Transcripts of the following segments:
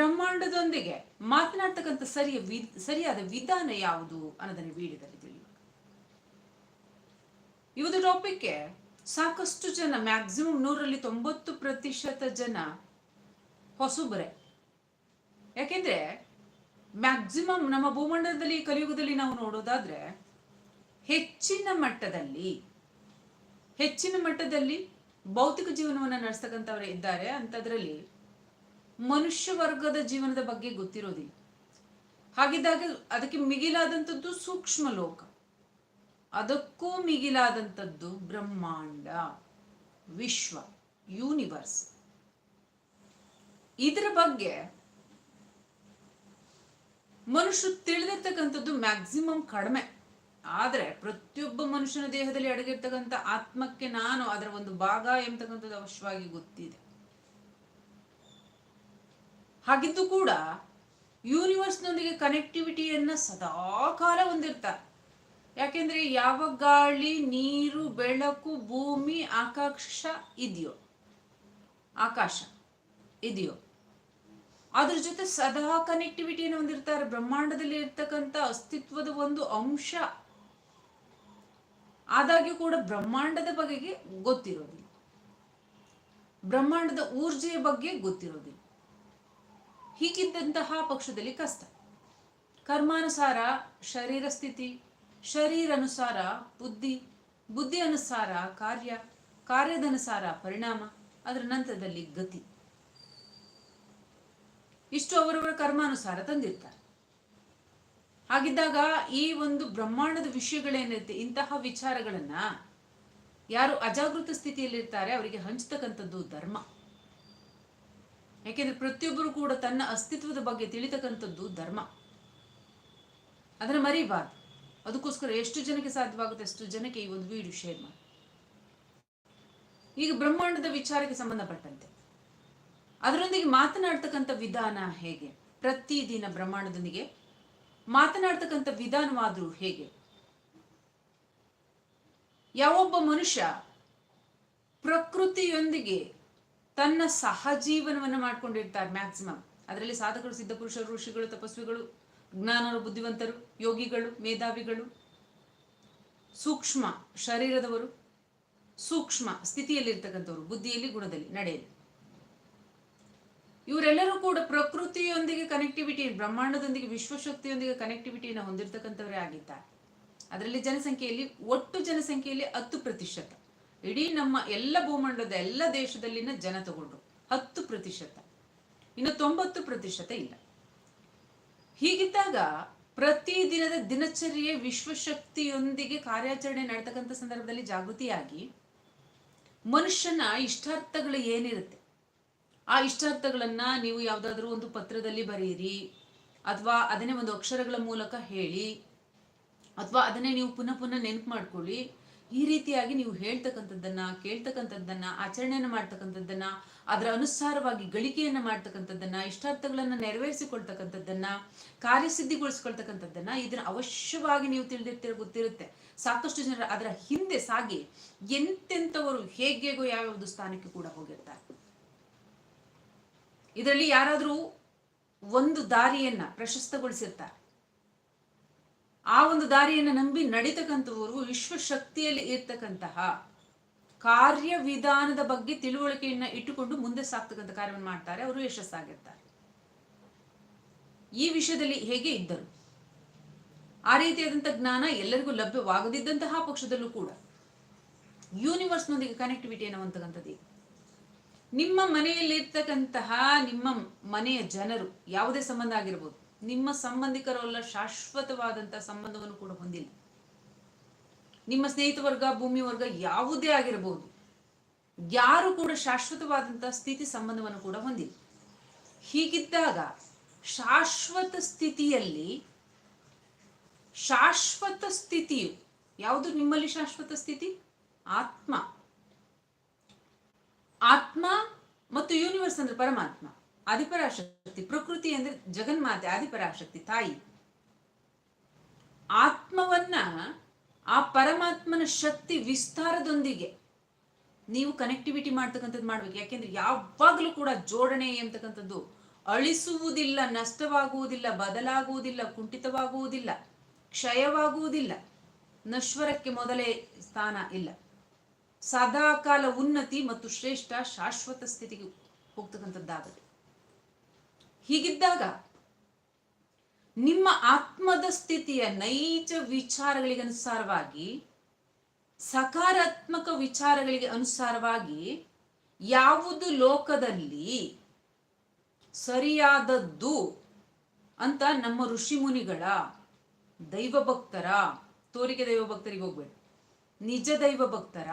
ಬ್ರಹ್ಮಾಂಡದೊಂದಿಗೆ ಮಾತನಾಡ್ತಕ್ಕಂಥ ಸರಿಯ ಸರಿಯಾದ ವಿಧಾನ ಯಾವುದು ಅನ್ನೋದನ್ನು ವಿಡಿಯೋದಲ್ಲಿ ತಿಳಿಯುವ ಇವತ್ತು ಟಾಪಿಕ್ಗೆ ಸಾಕಷ್ಟು ಜನ ಮ್ಯಾಕ್ಸಿಮಮ್ ನೂರಲ್ಲಿ ತೊಂಬತ್ತು ಪ್ರತಿಶತ ಜನ ಹೊಸಬರೇ. ಯಾಕೆಂದ್ರೆ ಮ್ಯಾಕ್ಸಿಮಮ್ ನಮ್ಮ ಭೂಮಂಡಲದಲ್ಲಿ, ಕಲಿಯುಗದಲ್ಲಿ ನಾವು ನೋಡೋದಾದ್ರೆ ಹೆಚ್ಚಿನ ಮಟ್ಟದಲ್ಲಿ ಹೆಚ್ಚಿನ ಮಟ್ಟದಲ್ಲಿ ಭೌತಿಕ ಜೀವನವನ್ನು ನಡೆಸ್ತಕ್ಕಂಥವ್ರು ಇದ್ದಾರೆ ಅಂಥದ್ರಲ್ಲಿ ಮನುಷ್ಯ ವರ್ಗದ ಜೀವನದ ಬಗ್ಗೆ ಗೊತ್ತಿರೋದಿಲ್ಲ. ಹಾಗಿದ್ದಾಗ ಅದಕ್ಕೆ ಮಿಗಿಲಾದಂಥದ್ದು ಸೂಕ್ಷ್ಮ ಲೋಕ. ಅದಕ್ಕೂ ಮಿಗಿಲಾದಂಥದ್ದು ಬ್ರಹ್ಮಾಂಡ, ವಿಶ್ವ ಯೂನಿವರ್ಸ್ ಇದರ ಬಗ್ಗೆ ಮನುಷ್ಯ ತಿಳಿದಿರ್ತಕ್ಕಂಥದ್ದು ಮ್ಯಾಕ್ಸಿಮಮ್ ಕಡಿಮೆ. ಆದರೆ ಪ್ರತಿಯೊಬ್ಬ ಮನುಷ್ಯನ ದೇಹದಲ್ಲಿ ಅಡಗಿರ್ತಕ್ಕಂಥ ಆತ್ಮಕ್ಕೆ ನಾನು ಅದರ ಒಂದು ಭಾಗ ಎಂಬತಕ್ಕಂಥದ್ದು ಅವಶ್ಯವಾಗಿ ಗೊತ್ತಿದೆ. ಹಾಗಿದ್ದು ಕೂಡ ಯೂನಿವರ್ಸ್ನೊಂದಿಗೆ ಕನೆಕ್ಟಿವಿಟಿಯನ್ನು ಸದಾ ಕಾಲ ಹೊಂದಿರ್ತಾರೆ. ಯಾಕೆಂದರೆ ಯಾವ ಗಾಳಿ, ನೀರು, ಬೆಳಕು, ಭೂಮಿ, ಆಕಾಶ ಇದೆಯೋ ಆಕಾಶ ಇದೆಯೋ, ಅದ್ರ ಜೊತೆ ಸದಾ ಕನೆಕ್ಟಿವಿಟಿಯನ್ನು ಹೊಂದಿರ್ತಾರೆ. ಬ್ರಹ್ಮಾಂಡದಲ್ಲಿ ಇರ್ತಕ್ಕಂಥ ಅಸ್ತಿತ್ವದ ಒಂದು ಅಂಶ ಆದಾಗ್ಯೂ ಕೂಡ ಬ್ರಹ್ಮಾಂಡದ ಬಗೆಗೆ ಗೊತ್ತಿರೋದಿಲ್ಲ. ಬ್ರಹ್ಮಾಂಡದ ಊರ್ಜೆಯ ಬಗ್ಗೆ ಗೊತ್ತಿರೋದಿಲ್ಲ. ಹೀಗಿದ್ದಂತಹ ಪಕ್ಷದಲ್ಲಿ ಕಷ್ಟ. ಕರ್ಮಾನುಸಾರ ಶರೀರ ಸ್ಥಿತಿ, ಶರೀರನುಸಾರ ಬುದ್ಧಿ ಬುದ್ಧಿ ಅನುಸಾರ ಕಾರ್ಯ, ಕಾರ್ಯದನುಸಾರ ಪರಿಣಾಮ, ಅದರ ನಂತರದಲ್ಲಿ ಗತಿ. ಇಷ್ಟು ಅವರವರ ಕರ್ಮಾನುಸಾರ ತಂದಿರ್ತಾರೆ. ಹಾಗಿದ್ದಾಗ ಈ ಒಂದು ಬ್ರಹ್ಮಾಂಡದ ವಿಷಯಗಳೇನಿರುತ್ತೆ ಇಂತಹ ವಿಚಾರಗಳನ್ನ ಯಾರು ಅಜಾಗೃತ ಸ್ಥಿತಿಯಲ್ಲಿರ್ತಾರೆ, ಅವರಿಗೆ ಹಂಚತಕ್ಕಂಥದ್ದು ಧರ್ಮ. ಯಾಕೆಂದ್ರೆ ಪ್ರತಿಯೊಬ್ಬರು ಕೂಡ ತನ್ನ ಅಸ್ತಿತ್ವದ ಬಗ್ಗೆ ತಿಳಿತಕ್ಕಂಥದ್ದು ಧರ್ಮ. ಅದನ್ನ ಮರಿಬಾರ್ದು. ಅದಕ್ಕೋಸ್ಕರ ಎಷ್ಟು ಜನಕ್ಕೆ ಸಾಧ್ಯವಾಗುತ್ತೆ ಅಷ್ಟು ಜನಕ್ಕೆ ಈ ಒಂದು ವಿಡಿಯೋ ಶೇರ್ ಮಾಡಿ. ಈಗ ಬ್ರಹ್ಮಾಂಡದ ವಿಚಾರಕ್ಕೆ ಸಂಬಂಧಪಟ್ಟಂತೆ. ಅದರೊಂದಿಗೆ ಮಾತನಾಡ್ತಕ್ಕಂಥ ವಿಧಾನ ಹೇಗೆ? ಪ್ರತಿದಿನ ಬ್ರಹ್ಮಾಂಡದೊಂದಿಗೆ ಮಾತನಾಡ್ತಕ್ಕಂಥ ವಿಧಾನವಾದರೂ ಹೇಗೆ? ಯಾವೊಬ್ಬ ಮನುಷ್ಯ ಪ್ರಕೃತಿಯೊಂದಿಗೆ ತನ್ನ ಸಹಜೀವನವನ್ನು ಮಾಡ್ಕೊಂಡಿರ್ತಾರೆ ಮ್ಯಾಕ್ಸಿಮಮ್ ಅದರಲ್ಲಿ ಸಾಧಕರು ಸಿದ್ಧಪುರುಷರು ಋಷಿಗಳು, ತಪಸ್ವಿಗಳು, ಜ್ಞಾನರು, ಬುದ್ಧಿವಂತರು, ಯೋಗಿಗಳು, ಮೇಧಾವಿಗಳು, ಸೂಕ್ಷ್ಮ ಶರೀರದವರು, ಸೂಕ್ಷ್ಮ ಸ್ಥಿತಿಯಲ್ಲಿರ್ತಕ್ಕಂಥವ್ರು, ಬುದ್ಧಿಯಲ್ಲಿ, ಗುಣದಲ್ಲಿ ನಡೆಯಲಿ ಇವರೆಲ್ಲರೂ ಕೂಡ ಪ್ರಕೃತಿಯೊಂದಿಗೆ ಕನೆಕ್ಟಿವಿಟಿ ಬ್ರಹ್ಮಾಂಡದೊಂದಿಗೆ ವಿಶ್ವಶಕ್ತಿಯೊಂದಿಗೆ ಕನೆಕ್ಟಿವಿಟಿಯನ್ನು ಹೊಂದಿರತಕ್ಕಂಥವರೇ ಆಗಿದ್ದಾರೆ. ಅದರಲ್ಲಿ ಜನಸಂಖ್ಯೆಯಲ್ಲಿ, ಒಟ್ಟು ಜನಸಂಖ್ಯೆಯಲ್ಲಿ ಹತ್ತು ಪ್ರತಿಶತ. ಇಡೀ ನಮ್ಮ ಎಲ್ಲ ಭೂಮಂಡಲದ ಎಲ್ಲ ದೇಶದಲ್ಲಿನ ಜನ ತಗೊಂಡ್ರು. ಹತ್ತು ಪ್ರತಿಶತ. ಇನ್ನು ತೊಂಬತ್ತು ಪ್ರತಿಶತ ಇಲ್ಲ. ಹೀಗಿದ್ದಾಗ ಪ್ರತಿದಿನದ ದಿನಚರ್ಯೆ ವಿಶ್ವಶಕ್ತಿಯೊಂದಿಗೆ ಕಾರ್ಯಾಚರಣೆ ನಡೆತಕ್ಕಂಥ ಸಂದರ್ಭದಲ್ಲಿ ಜಾಗೃತಿಯಾಗಿ ಮನುಷ್ಯನ ಇಷ್ಟಾರ್ಥಗಳು ಏನಿರುತ್ತೆ? ಆ ಇಷ್ಟಾರ್ಥಗಳನ್ನ ನೀವು ಯಾವುದಾದ್ರೂ ಒಂದು ಪತ್ರದಲ್ಲಿ ಬರೆಯಿರಿ, ಅಥವಾ ಅದನ್ನೇ ಒಂದು ಅಕ್ಷರಗಳ ಮೂಲಕ ಹೇಳಿ, ಅಥವಾ ಅದನ್ನೇ ನೀವು ಪುನಃ ಪುನಃ ನೆನಪು ಮಾಡ್ಕೊಳ್ಳಿ ಈ ರೀತಿಯಾಗಿ ನೀವು ಹೇಳ್ತಕ್ಕಂಥದ್ದನ್ನ, ಕೇಳ್ತಕ್ಕಂಥದ್ದನ್ನ, ಆಚರಣೆಯನ್ನು ಮಾಡ್ತಕ್ಕಂಥದ್ದನ್ನ, ಅದರ ಅನುಸಾರವಾಗಿ ಗಳಿಕೆಯನ್ನ ಮಾಡ್ತಕ್ಕಂಥದ್ದನ್ನ, ಇಷ್ಟಾರ್ಥಗಳನ್ನ ನೆರವೇರಿಸಿಕೊಳ್ತಕ್ಕಂಥದ್ದನ್ನ, ಕಾರ್ಯಸಿದ್ಧಿಗೊಳಿಸ್ಕೊಳ್ತಕ್ಕಂಥದ್ದನ್ನ ಇದನ್ನ ಅವಶ್ಯವಾಗಿ ನೀವು ತಿಳಿದಿರ್ತಿರ, ಗೊತ್ತಿರುತ್ತೆ. ಸಾಕಷ್ಟು ಜನರು ಅದರ ಹಿಂದೆ ಸಾಗಿ ಎಂತೆಂಥವರು ಹೇಗೆಗೋ ಯಾವ್ಯಾವ್ದು ಸ್ಥಾನಕ್ಕೆ ಕೂಡ ಹೋಗಿರ್ತಾರೆ. ಇದರಲ್ಲಿ ಯಾರಾದರೂ ಒಂದು ದಾರಿಯನ್ನ ಪ್ರಶಸ್ತಗೊಳಿಸಿರ್ತಾರೆ. ಆ ಒಂದು ದಾರಿಯನ್ನು ನಂಬಿ ನಡೀತಕ್ಕಂಥವರು ವಿಶ್ವಶಕ್ತಿಯಲ್ಲಿ ಇರ್ತಕ್ಕಂತಹ ಕಾರ್ಯವಿಧಾನದ ಬಗ್ಗೆ ತಿಳುವಳಿಕೆಯನ್ನ ಇಟ್ಟುಕೊಂಡು ಮುಂದೆ ಸಾಕ್ತಕ್ಕಂಥ ಕಾರ್ಯವನ್ನು ಮಾಡ್ತಾರೆ. ಅವರು ಯಶಸ್ಸಾಗಿರ್ತಾರೆ. ಈ ವಿಷಯದಲ್ಲಿ ಹೇಗೆ ಇದ್ದರು? ಆ ರೀತಿಯಾದಂಥ ಜ್ಞಾನ ಎಲ್ಲರಿಗೂ ಲಭ್ಯವಾಗದಿದ್ದಂತಹ ಪಕ್ಷದಲ್ಲೂ ಕೂಡ ಯೂನಿವರ್ಸ್ನೊಂದಿಗೆ ಕನೆಕ್ಟಿವಿಟಿ ಅನ್ನುವಂತಕ್ಕಂಥದ್ದು ಇದೆ. ನಿಮ್ಮ ಮನೆಯಲ್ಲಿರ್ತಕ್ಕಂತಹ ನಿಮ್ಮ ಮನೆಯ ಜನರು ಯಾವುದೇ ಸಂಬಂಧ ಆಗಿರ್ಬೋದು ನಿಮ್ಮ ಸಂಬಂಧಿಕರಲ್ಲ ಶಾಶ್ವತವಾದಂತಹ ಸಂಬಂಧವನ್ನು ಕೂಡ ಹೊಂದಿಲ್ಲ. ನಿಮ್ಮ ಸ್ನೇಹಿತ ವರ್ಗ ಭೂಮಿ ವರ್ಗ ಯಾವುದೇ ಆಗಿರಬಹುದು ಯಾರು ಕೂಡ ಶಾಶ್ವತವಾದಂತಹ ಸ್ಥಿತಿ ಸಂಬಂಧವನ್ನು ಕೂಡ ಹೊಂದಿಲ್ಲ. ಹೀಗಿದ್ದಾಗ ಶಾಶ್ವತ ಸ್ಥಿತಿಯಲ್ಲಿ ಶಾಶ್ವತ ಸ್ಥಿತಿಯು ಯಾವುದು? ನಿಮ್ಮಲ್ಲಿ ಶಾಶ್ವತ ಸ್ಥಿತಿ? ಆತ್ಮ. ಆತ್ಮ ಮತ್ತು ಯೂನಿವರ್ಸ್ ಅಂದ್ರೆ ಪರಮಾತ್ಮ. ಆದಿಪರಾಶಕ್ತಿ, ಪ್ರಕೃತಿ ಅಂದ್ರೆ ಜಗನ್ಮಾತೆ, ಆದಿಪರಾಶಕ್ತಿ, ತಾಯಿ. ಆತ್ಮವನ್ನ, ಆ ಪರಮಾತ್ಮನ ಶಕ್ತಿ ವಿಸ್ತಾರದೊಂದಿಗೆ ನೀವು ಕನೆಕ್ಟಿವಿಟಿ ಮಾಡ್ತಕ್ಕಂಥದ್ದು ಮಾಡ್ಬೇಕು. ಯಾಕೆಂದ್ರೆ ಯಾವಾಗಲೂ ಕೂಡ ಜೋಡಣೆ ಎಂತಕ್ಕಂಥದ್ದು ಅಳಿಸುವುದಿಲ್ಲ, ನಷ್ಟವಾಗುವುದಿಲ್ಲ, ಬದಲಾಗುವುದಿಲ್ಲ, ಕುಂಠಿತವಾಗುವುದಿಲ್ಲ, ಕ್ಷಯವಾಗುವುದಿಲ್ಲ, ನಶ್ವರಕ್ಕೆ ಮೊದಲೇ ಸ್ಥಾನ ಇಲ್ಲ. ಸದಾಕಾಲ ಉನ್ನತಿ ಮತ್ತು ಶ್ರೇಷ್ಠ ಶಾಶ್ವತ ಸ್ಥಿತಿಗೆ ಹೋಗ್ತಕ್ಕಂಥದ್ದಾಗುತ್ತೆ ಹೀಗಿದ್ದಾಗ ನಿಮ್ಮ ಆತ್ಮದ ಸ್ಥಿತಿಯ ನೈಜ ವಿಚಾರಗಳಿಗೆ ಅನುಸಾರವಾಗಿ, ಸಕಾರಾತ್ಮಕ ವಿಚಾರಗಳಿಗೆ ಅನುಸಾರವಾಗಿ ಯಾವುದು ಲೋಕದಲ್ಲಿ ಸರಿಯಾದದ್ದು ಅಂತ ನಮ್ಮ ಋಷಿ ಮುನಿಗಳ ದೈವ ಭಕ್ತರ ತೋರಿಕೆ ದೈವ ಭಕ್ತರಿಗೆ ಹೋಗ್ಬೇಡಿ. ನಿಜ ದೈವ ಭಕ್ತರ,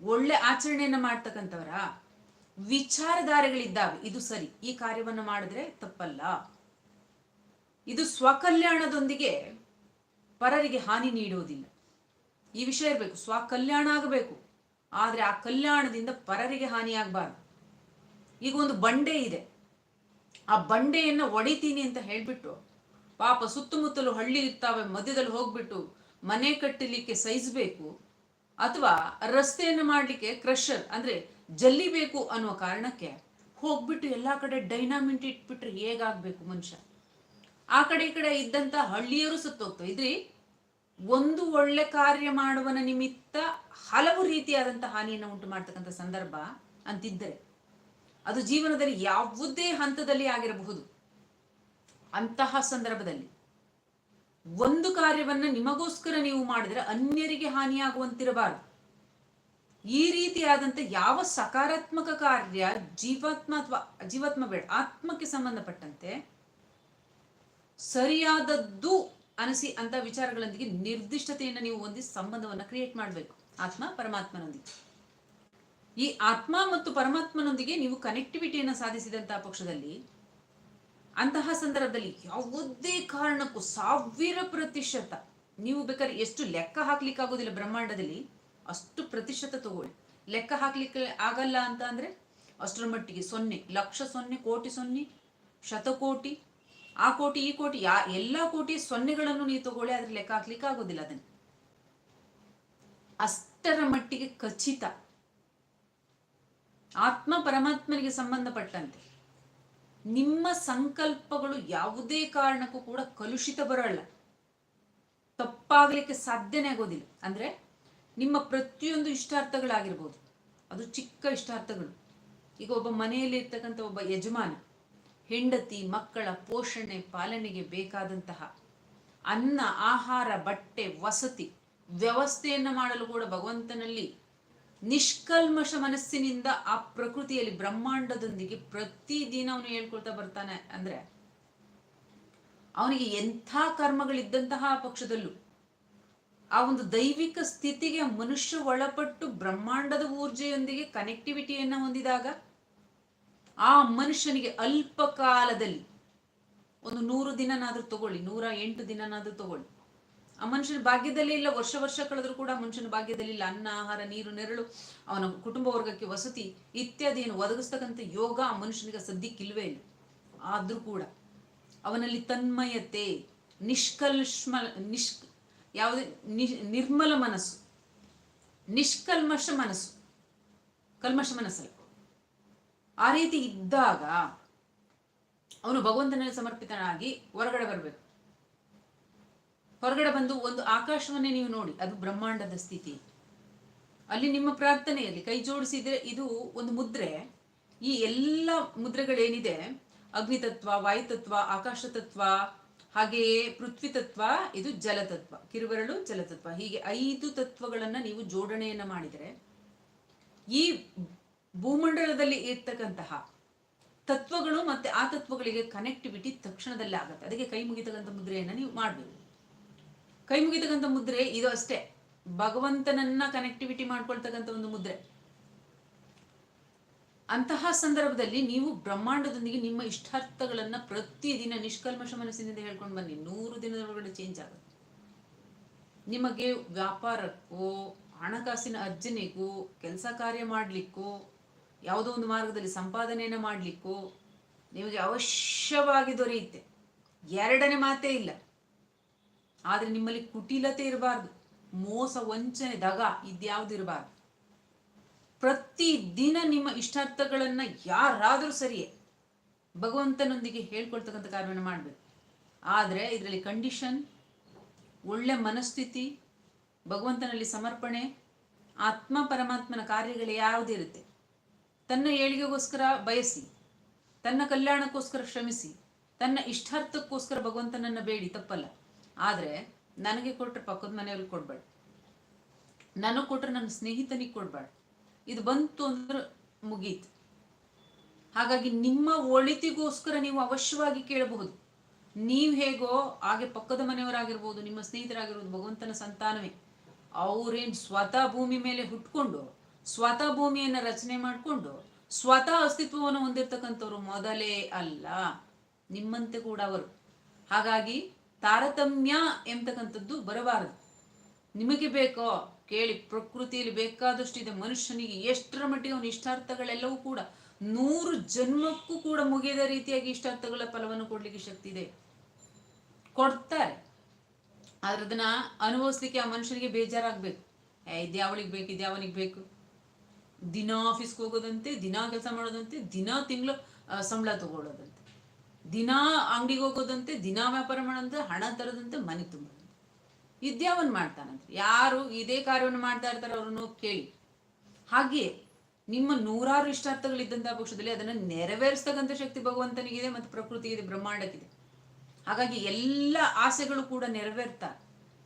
ಒಳ್ಳೆ ಆಚರಣೆಯನ್ನು ಮಾಡ್ತಕ್ಕಂಥವರ ವಿಚಾರಧಾರೆಗಳಿದ್ದಾವೆ. ಇದು ಸರಿ. ಈ ಕಾರ್ಯವನ್ನು ಮಾಡಿದ್ರೆ ತಪ್ಪಲ್ಲ. ಇದು ಸ್ವಕಲ್ಯಾಣದೊಂದಿಗೆ ಪರರಿಗೆ ಹಾನಿ ನೀಡುವುದಿಲ್ಲ. ಈ ವಿಷಯ ಇರಬೇಕು. ಸ್ವಕಲ್ಯಾಣ ಆಗಬೇಕು. ಆದರೆ ಆ ಕಲ್ಯಾಣದಿಂದ ಪರರಿಗೆ ಹಾನಿ ಆಗಬಾರ್ದು. ಈಗ ಒಂದು ಬಂಡೆ ಇದೆ. ಆ ಬಂಡೆಯನ್ನು ಒಡಿತೀನಿ ಅಂತ ಹೇಳ್ಬಿಟ್ಟು ಪಾಪ ಸುತ್ತಮುತ್ತಲು ಹಳ್ಳಿ ಇರ್ತಾವೆ, ಮಧ್ಯದಲ್ಲಿ ಹೋಗ್ಬಿಟ್ಟು ಮನೆ ಕಟ್ಟಲಿಕ್ಕೆ ಸೈಜ್ಬೇಕು ಅಥವಾ ರಸ್ತೆಯನ್ನು ಮಾಡಲಿಕ್ಕೆ ಕ್ರಷರ್ ಅಂದ್ರೆ ಜಲ್ಲಿಬೇಕು ಅನ್ನೋ ಕಾರಣಕ್ಕೆ ಹೋಗ್ಬಿಟ್ಟು ಎಲ್ಲಾ ಕಡೆ ಡೈನಾಮಿಂಟ್ ಇಟ್ಬಿಟ್ರೆ ಹೇಗಾಗ್ಬೇಕು ಮನುಷ್ಯ? ಆ ಕಡೆ ಈ ಕಡೆ ಇದ್ದಂತ ಹಳ್ಳಿಯರು ಸತ್ತೋಗ್ತವೆ ಇದ್ರಿ, ಒಂದು ಒಳ್ಳೆ ಕಾರ್ಯ ಮಾಡುವನ ನಿಮಿತ್ತ ಹಲವು ರೀತಿಯಾದಂಥ ಹಾನಿಯನ್ನು ಉಂಟು ಮಾಡ್ತಕ್ಕಂಥ ಸಂದರ್ಭ ಅಂತಿದ್ದರೆ ಅದು ಜೀವನದಲ್ಲಿ ಯಾವುದೇ ಹಂತದಲ್ಲಿ ಆಗಿರಬಹುದು. ಅಂತಹ ಸಂದರ್ಭದಲ್ಲಿ ಒಂದು ಕಾರ್ಯವನ್ನ ನಿಮಗೋಸ್ಕರ ನೀವು ಮಾಡಿದ್ರೆ ಅನ್ಯರಿಗೆ ಹಾನಿಯಾಗುವಂತಿರಬಾರದು. ಈ ರೀತಿಯಾದಂತೆ ಯಾವ ಸಕಾರಾತ್ಮಕ ಕಾರ್ಯ ಜೀವಾತ್ಮ ಅಥವಾ ಜೀವಾತ್ಮ ಬೇಡ, ಆತ್ಮಕ್ಕೆ ಸಂಬಂಧಪಟ್ಟಂತೆ ಸರಿಯಾದದ್ದು ಅನಿಸಿ ಅಂತ ವಿಚಾರಗಳೊಂದಿಗೆ ನಿರ್ದಿಷ್ಟತೆಯನ್ನು ನೀವು ಹೊಂದಿ ಸಂಬಂಧವನ್ನು ಕ್ರಿಯೇಟ್ ಮಾಡಬೇಕು. ಆತ್ಮ ಪರಮಾತ್ಮನೊಂದಿಗೆ. ಈ ಆತ್ಮ ಮತ್ತು ಪರಮಾತ್ಮನೊಂದಿಗೆ ನೀವು ಕನೆಕ್ಟಿವಿಟಿಯನ್ನು ಸಾಧಿಸಿದಂತಹ ಪಕ್ಷದಲ್ಲಿ ಅಂತಹ ಸಂದರ್ಭದಲ್ಲಿ ಯಾವುದೇ ಕಾರಣಕ್ಕೂ ಸಾವಿರ ಪ್ರತಿಶತ ನೀವು ಬೇಕಾದ್ರೆ ಎಷ್ಟು ಲೆಕ್ಕ ಹಾಕ್ಲಿಕ್ಕೆ ಆಗೋದಿಲ್ಲ ಬ್ರಹ್ಮಾಂಡದಲ್ಲಿ. ಅಷ್ಟು ಪ್ರತಿಶತ ತಗೊಳ್ಳಿ. ಲೆಕ್ಕ ಹಾಕ್ಲಿಕ್ಕೆ ಆಗಲ್ಲ ಅಂತ ಅಂದ್ರೆ ಅಷ್ಟರ ಮಟ್ಟಿಗೆ ಸೊನ್ನೆ, ಲಕ್ಷ ಸೊನ್ನೆ, ಕೋಟಿ ಸೊನ್ನೆ, ಶತಕೋಟಿ, ಆ ಕೋಟಿ, ಈ ಕೋಟಿ, ಯಾ, ಎಲ್ಲ ಕೋಟಿ ಸೊನ್ನೆಗಳನ್ನು ನೀವು ತಗೊಳ್ಳಿ, ಆದ್ರೆ ಲೆಕ್ಕ ಹಾಕ್ಲಿಕ್ಕೆ ಆಗೋದಿಲ್ಲ ಅದನ್ನ. ಅಷ್ಟರ ಮಟ್ಟಿಗೆ ಖಚಿತ. ಆತ್ಮ ಪರಮಾತ್ಮನಿಗೆ ಸಂಬಂಧಪಟ್ಟಂತೆ ನಿಮ್ಮ ಸಂಕಲ್ಪಗಳು ಯಾವುದೇ ಕಾರಣಕ್ಕೂ ಕೂಡ ಕಲುಷಿತ ಬರಲ್ಲ. ತಪ್ಪಾಗಲಿಕ್ಕೆ ಸಾಧ್ಯನೇ ಆಗೋದಿಲ್ಲ. ಅಂದ್ರೆ ನಿಮ್ಮ ಪ್ರತಿಯೊಂದು ಇಷ್ಟಾರ್ಥಗಳಾಗಿರ್ಬೋದು. ಅದು ಚಿಕ್ಕ ಇಷ್ಟಾರ್ಥಗಳು. ಈಗ ಒಬ್ಬ ಮನೆಯಲ್ಲಿ ಇರ್ತಕ್ಕಂಥ ಒಬ್ಬ ಯಜಮಾನ, ಹೆಂಡತಿ, ಮಕ್ಕಳ ಪೋಷಣೆ, ಪಾಲನೆಗೆ ಬೇಕಾದಂತಹ ಅನ್ನ, ಆಹಾರ, ಬಟ್ಟೆ, ವಸತಿ ವ್ಯವಸ್ಥೆಯನ್ನು ಮಾಡಲು ಕೂಡ ಭಗವಂತನಲ್ಲಿ ನಿಷ್ಕಲ್ಮಶ ಮನಸ್ಸಿನಿಂದ ಆ ಪ್ರಕೃತಿಯಲ್ಲಿ ಬ್ರಹ್ಮಾಂಡದೊಂದಿಗೆ ಪ್ರತಿದಿನ ಅವನು ಹೇಳ್ಕೊಳ್ತಾ ಬರ್ತಾನೆ ಅಂದ್ರೆ ಅವನಿಗೆ ಎಂಥ ಕರ್ಮಗಳಿದ್ದಂತಹ ಪಕ್ಷದಲ್ಲೂ ಆ ಒಂದು ದೈವಿಕ ಸ್ಥಿತಿಗೆ ಮನುಷ್ಯ ಒಳಪಟ್ಟು ಬ್ರಹ್ಮಾಂಡದ ಊರ್ಜೆಯೊಂದಿಗೆ ಕನೆಕ್ಟಿವಿಟಿಯನ್ನು ಹೊಂದಿದಾಗ ಆ ಮನುಷ್ಯನಿಗೆ ಅಲ್ಪ ಕಾಲದಲ್ಲಿ ಒಂದು ನೂರು ದಿನನಾದ್ರೂ ತಗೊಳ್ಳಿ, ನೂರ ಎಂಟು ದಿನನಾದ್ರೂ ತಗೊಳ್ಳಿ. ಆ ಮನುಷ್ಯನ ಭಾಗ್ಯದಲ್ಲಿ ಇಲ್ಲ, ವರ್ಷ ವರ್ಷ ಕಳೆದ್ರು ಕೂಡ ಮನುಷ್ಯನ ಭಾಗ್ಯದಲ್ಲಿ ಇಲ್ಲ. ಅನ್ನ, ಆಹಾರ, ನೀರು, ನೆರಳು, ಅವನ ಕುಟುಂಬ ವರ್ಗಕ್ಕೆ ವಸತಿ ಇತ್ಯಾದಿಯನ್ನು ಒದಗಿಸ್ತಕ್ಕಂಥ ಯೋಗ ಆ ಮನುಷ್ಯನಿಗೆ ಸದ್ಯಕ್ಕಿಲ್ವೇ ಇಲ್ಲ. ಆದ್ರೂ ಕೂಡ ಅವನಲ್ಲಿ ತನ್ಮಯತೆ, ನಿಷ್ಕಲ್ಷ್ಮ ನಿಷ್ ಯಾವುದೇ ನಿರ್ಮಲ ಮನಸ್ಸು, ನಿಷ್ಕಲ್ಮಶ ಮನಸ್ಸು, ಕಲ್ಮಶ ಮನಸ್ಸಲ್ಲ. ಆ ರೀತಿ ಇದ್ದಾಗ ಅವನು ಭಗವಂತನಲ್ಲಿ ಸಮರ್ಪಿತನಾಗಿ ಹೊರಗಡೆ ಬರಬೇಕು. ಹೊರಗಡೆ ಬಂದು ಒಂದು ಆಕಾಶವನ್ನೇ ನೀವು ನೋಡಿ, ಅದು ಬ್ರಹ್ಮಾಂಡದ ಸ್ಥಿತಿ. ಅಲ್ಲಿ ನಿಮ್ಮ ಪ್ರಾರ್ಥನೆಯಲ್ಲಿ ಕೈ ಜೋಡಿಸಿದ್ರೆ ಇದು ಒಂದು ಮುದ್ರೆ. ಈ ಎಲ್ಲ ಮುದ್ರೆಗಳೇನಿದೆ? ಅಗ್ನಿತತ್ವ, ವಾಯುತತ್ವ ಆಕಾಶ ತತ್ವ ಹಾಗೆಯೇ ಪೃಥ್ವಿ ತತ್ವ, ಇದು ಜಲತತ್ವ ಕಿರುಬರಳು ಜಲತತ್ವ ಹೀಗೆ ಐದು ತತ್ವಗಳನ್ನ ನೀವು ಜೋಡಣೆಯನ್ನ ಮಾಡಿದರೆ, ಈ ಭೂಮಂಡಲದಲ್ಲಿ ಇರ್ತಕ್ಕಂತಹ ತತ್ವಗಳು ಮತ್ತೆ ಆ ತತ್ವಗಳಿಗೆ ಕನೆಕ್ಟಿವಿಟಿ ತಕ್ಷಣದಲ್ಲೇ ಆಗುತ್ತೆ. ಅದಕ್ಕೆ ಕೈ ಮುಗಿತಕ್ಕಂಥ ಮುದ್ರೆಯನ್ನ ನೀವು ಮಾಡಬೇಕು. ಕೈ ಮುಗಿತಕ್ಕಂಥ ಮುದ್ರೆ ಇದು ಅಷ್ಟೇ. ಭಗವಂತನನ್ನ ಕನೆಕ್ಟಿವಿಟಿ ಮಾಡ್ಕೊಳ್ತಕ್ಕಂಥ ಒಂದು ಮುದ್ರೆ. ಅಂತಹ ಸಂದರ್ಭದಲ್ಲಿ ನೀವು ಬ್ರಹ್ಮಾಂಡದೊಂದಿಗೆ ನಿಮ್ಮ ಇಷ್ಟಾರ್ಥಗಳನ್ನ ಪ್ರತಿದಿನ ನಿಷ್ಕಲ್ಮಶ ಮನಸ್ಸಿನಿಂದ ಹೇಳ್ಕೊಂಡು ಬನ್ನಿ. ನೂರು ದಿನದ ಒಳಗಡೆ ಚೇಂಜ್ ಆಗುತ್ತೆ. ನಿಮಗೆ ವ್ಯಾಪಾರಕ್ಕೂ, ಹಣಕಾಸಿನ ಅರ್ಜನೆಗೂ, ಕೆಲಸ ಕಾರ್ಯ ಮಾಡಲಿಕ್ಕೂ, ಯಾವುದೋ ಒಂದು ಮಾರ್ಗದಲ್ಲಿ ಸಂಪಾದನೆಯನ್ನು ಮಾಡಲಿಕ್ಕೂ, ನಿಮಗೆ ಅವಶ್ಯವಾಗಿ ದೊರೆಯುತ್ತೆ. ಎರಡನೇ ಮಾತೇ ಇಲ್ಲ. ಆದರೆ ನಿಮ್ಮಲ್ಲಿ ಕುಟಿಲತೆ ಇರಬಾರ್ದು. ಮೋಸ, ವಂಚನೆ, ದಗ ಇದ್ಯಾವುದು ಇರಬಾರ್ದು. ಪ್ರತಿ ದಿನ ನಿಮ್ಮ ಇಷ್ಟಾರ್ಥಗಳನ್ನು ಯಾರಾದರೂ ಸರಿಯೇ ಭಗವಂತನೊಂದಿಗೆ ಹೇಳ್ಕೊಳ್ತಕ್ಕಂಥ ಕಾರ್ಯವನ್ನು ಮಾಡಬೇಕು. ಆದರೆ ಇದರಲ್ಲಿ ಕಂಡೀಷನ್ ಒಳ್ಳೆ ಮನಸ್ಥಿತಿ, ಭಗವಂತನಲ್ಲಿ ಸಮರ್ಪಣೆ, ಆತ್ಮ ಪರಮಾತ್ಮನ ಕಾರ್ಯಗಳು ಯಾವುದಿರುತ್ತೆ ತನ್ನ ಏಳಿಗೆಗೋಸ್ಕರ ಬಯಸಿ, ತನ್ನ ಕಲ್ಯಾಣಕ್ಕೋಸ್ಕರ ಶ್ರಮಿಸಿ, ತನ್ನ ಇಷ್ಟಾರ್ಥಕ್ಕೋಸ್ಕರ ಭಗವಂತನನ್ನು ಬೇಡಿ, ತಪ್ಪಲ್ಲ. ಆದರೆ ನನಗೆ ಕೊಟ್ಟರೆ ಪಕ್ಕದ ಮನೆಯವ್ರಿಗೆ ಕೊಡಬೇಡ. ನನಗೆ ಕೊಟ್ಟರೆ ನನ್ನ ಸ್ನೇಹಿತನಿಗೆ ಕೊಡ್ಬೇಡ. ಇದು ಬಂತು ಅಂದ್ರೆ ಮುಗೀತು. ಹಾಗಾಗಿ ನಿಮ್ಮ ಒಳಿತಿಗೋಸ್ಕರ ನೀವು ಅವಶ್ಯವಾಗಿ ಕೇಳಬಹುದು. ನೀವು ಹೇಗೋ ಹಾಗೆ ಪಕ್ಕದ ಮನೆಯವರಾಗಿರ್ಬೋದು, ನಿಮ್ಮ ಸ್ನೇಹಿತರಾಗಿರ್ಬೋದು, ಭಗವಂತನ ಸಂತಾನವೇ, ಅವ್ರೇನ್ ಸ್ವತಃ ಭೂಮಿ ಮೇಲೆ ಹುಟ್ಕೊಂಡು, ಸ್ವತಃ ಭೂಮಿಯನ್ನು ರಚನೆ ಮಾಡಿಕೊಂಡು, ಸ್ವತಃ ಅಸ್ತಿತ್ವವನ್ನು ಹೊಂದಿರತಕ್ಕಂಥವ್ರು ಮೊದಲೇ ಅಲ್ಲ, ನಿಮ್ಮಂತೆ ಕೂಡ ಅವರು. ಹಾಗಾಗಿ ತಾರತಮ್ಯ ಎಂಬತಕ್ಕಂಥದ್ದು ಬರಬಾರದು. ನಿಮಗೆ ಬೇಕೋ ಕೇಳಿ ಪ್ರಕೃತಿಯಲ್ಲಿ ಬೇಕಾದಷ್ಟಿದೆ ಮನುಷ್ಯನಿಗೆ ಎಷ್ಟರ ಮಟ್ಟಿಗೆ ಅವನ ಇಷ್ಟಾರ್ಥಗಳೆಲ್ಲವೂ ಕೂಡ ನೂರು ಜನ್ಮಕ್ಕೂ ಕೂಡ ಮುಗಿಯದ ರೀತಿಯಾಗಿ ಇಷ್ಟಾರ್ಥಗಳ ಫಲವನ್ನು ಕೊಡ್ಲಿಕ್ಕೆ ಶಕ್ತಿ ಇದೆ. ಕೊಡ್ತಾರೆ. ಆದ್ರೆ ಅದನ್ನ ಅನುಭವಿಸ್ಲಿಕ್ಕೆ ಆ ಮನುಷ್ಯನಿಗೆ ಬೇಜಾರಾಗ್ಬೇಕು. ಏ ಇದ್ಯಾವಳಿಗೆ ಬೇಕು ಇದ್ಯಾವನಿಗೆ ಬೇಕು. ದಿನ ಆಫೀಸ್ಗೆ ಹೋಗೋದಂತೆ, ದಿನ ಕೆಲಸ ಮಾಡೋದಂತೆ, ದಿನ ತಿಂಗಳು ಸಂಬಳ ತಗೊಳ್ಳೋದಂತೆ. ದಿನ ಅಂಗಡಿಗೆ ಹೋಗೋದಂತೆ, ದಿನ ವ್ಯಾಪಾರ ಮಾಡೋದಂತೆ, ಹಣ ತರೋದಂತೆ ಮನೆ ತುಂಬೋದಂತೆ ಇದ್ಯಾವನ್ ಮಾಡ್ತಾನಂತೆ. ಯಾರು ಇದೇ ಕಾರ್ಯವನ್ನು ಮಾಡ್ತಾ ಇರ್ತಾರೆ ಅವ್ರನ್ನು ಕೇಳಿ. ಹಾಗೆ ನಿಮ್ಮ ನೂರಾರು ಇಷ್ಟಾರ್ಥಗಳಿದ್ದಂತಹ ಪಕ್ಷದಲ್ಲಿ ಅದನ್ನು ನೆರವೇರಿಸ್ತಕ್ಕಂಥ ಶಕ್ತಿ ಭಗವಂತನಿಗಿದೆ ಮತ್ತು ಪ್ರಕೃತಿಗಿದೆ, ಬ್ರಹ್ಮಾಂಡಕ್ಕಿದೆ. ಹಾಗಾಗಿ ಎಲ್ಲ ಆಸೆಗಳು ಕೂಡ ನೆರವೇರ್ತಾ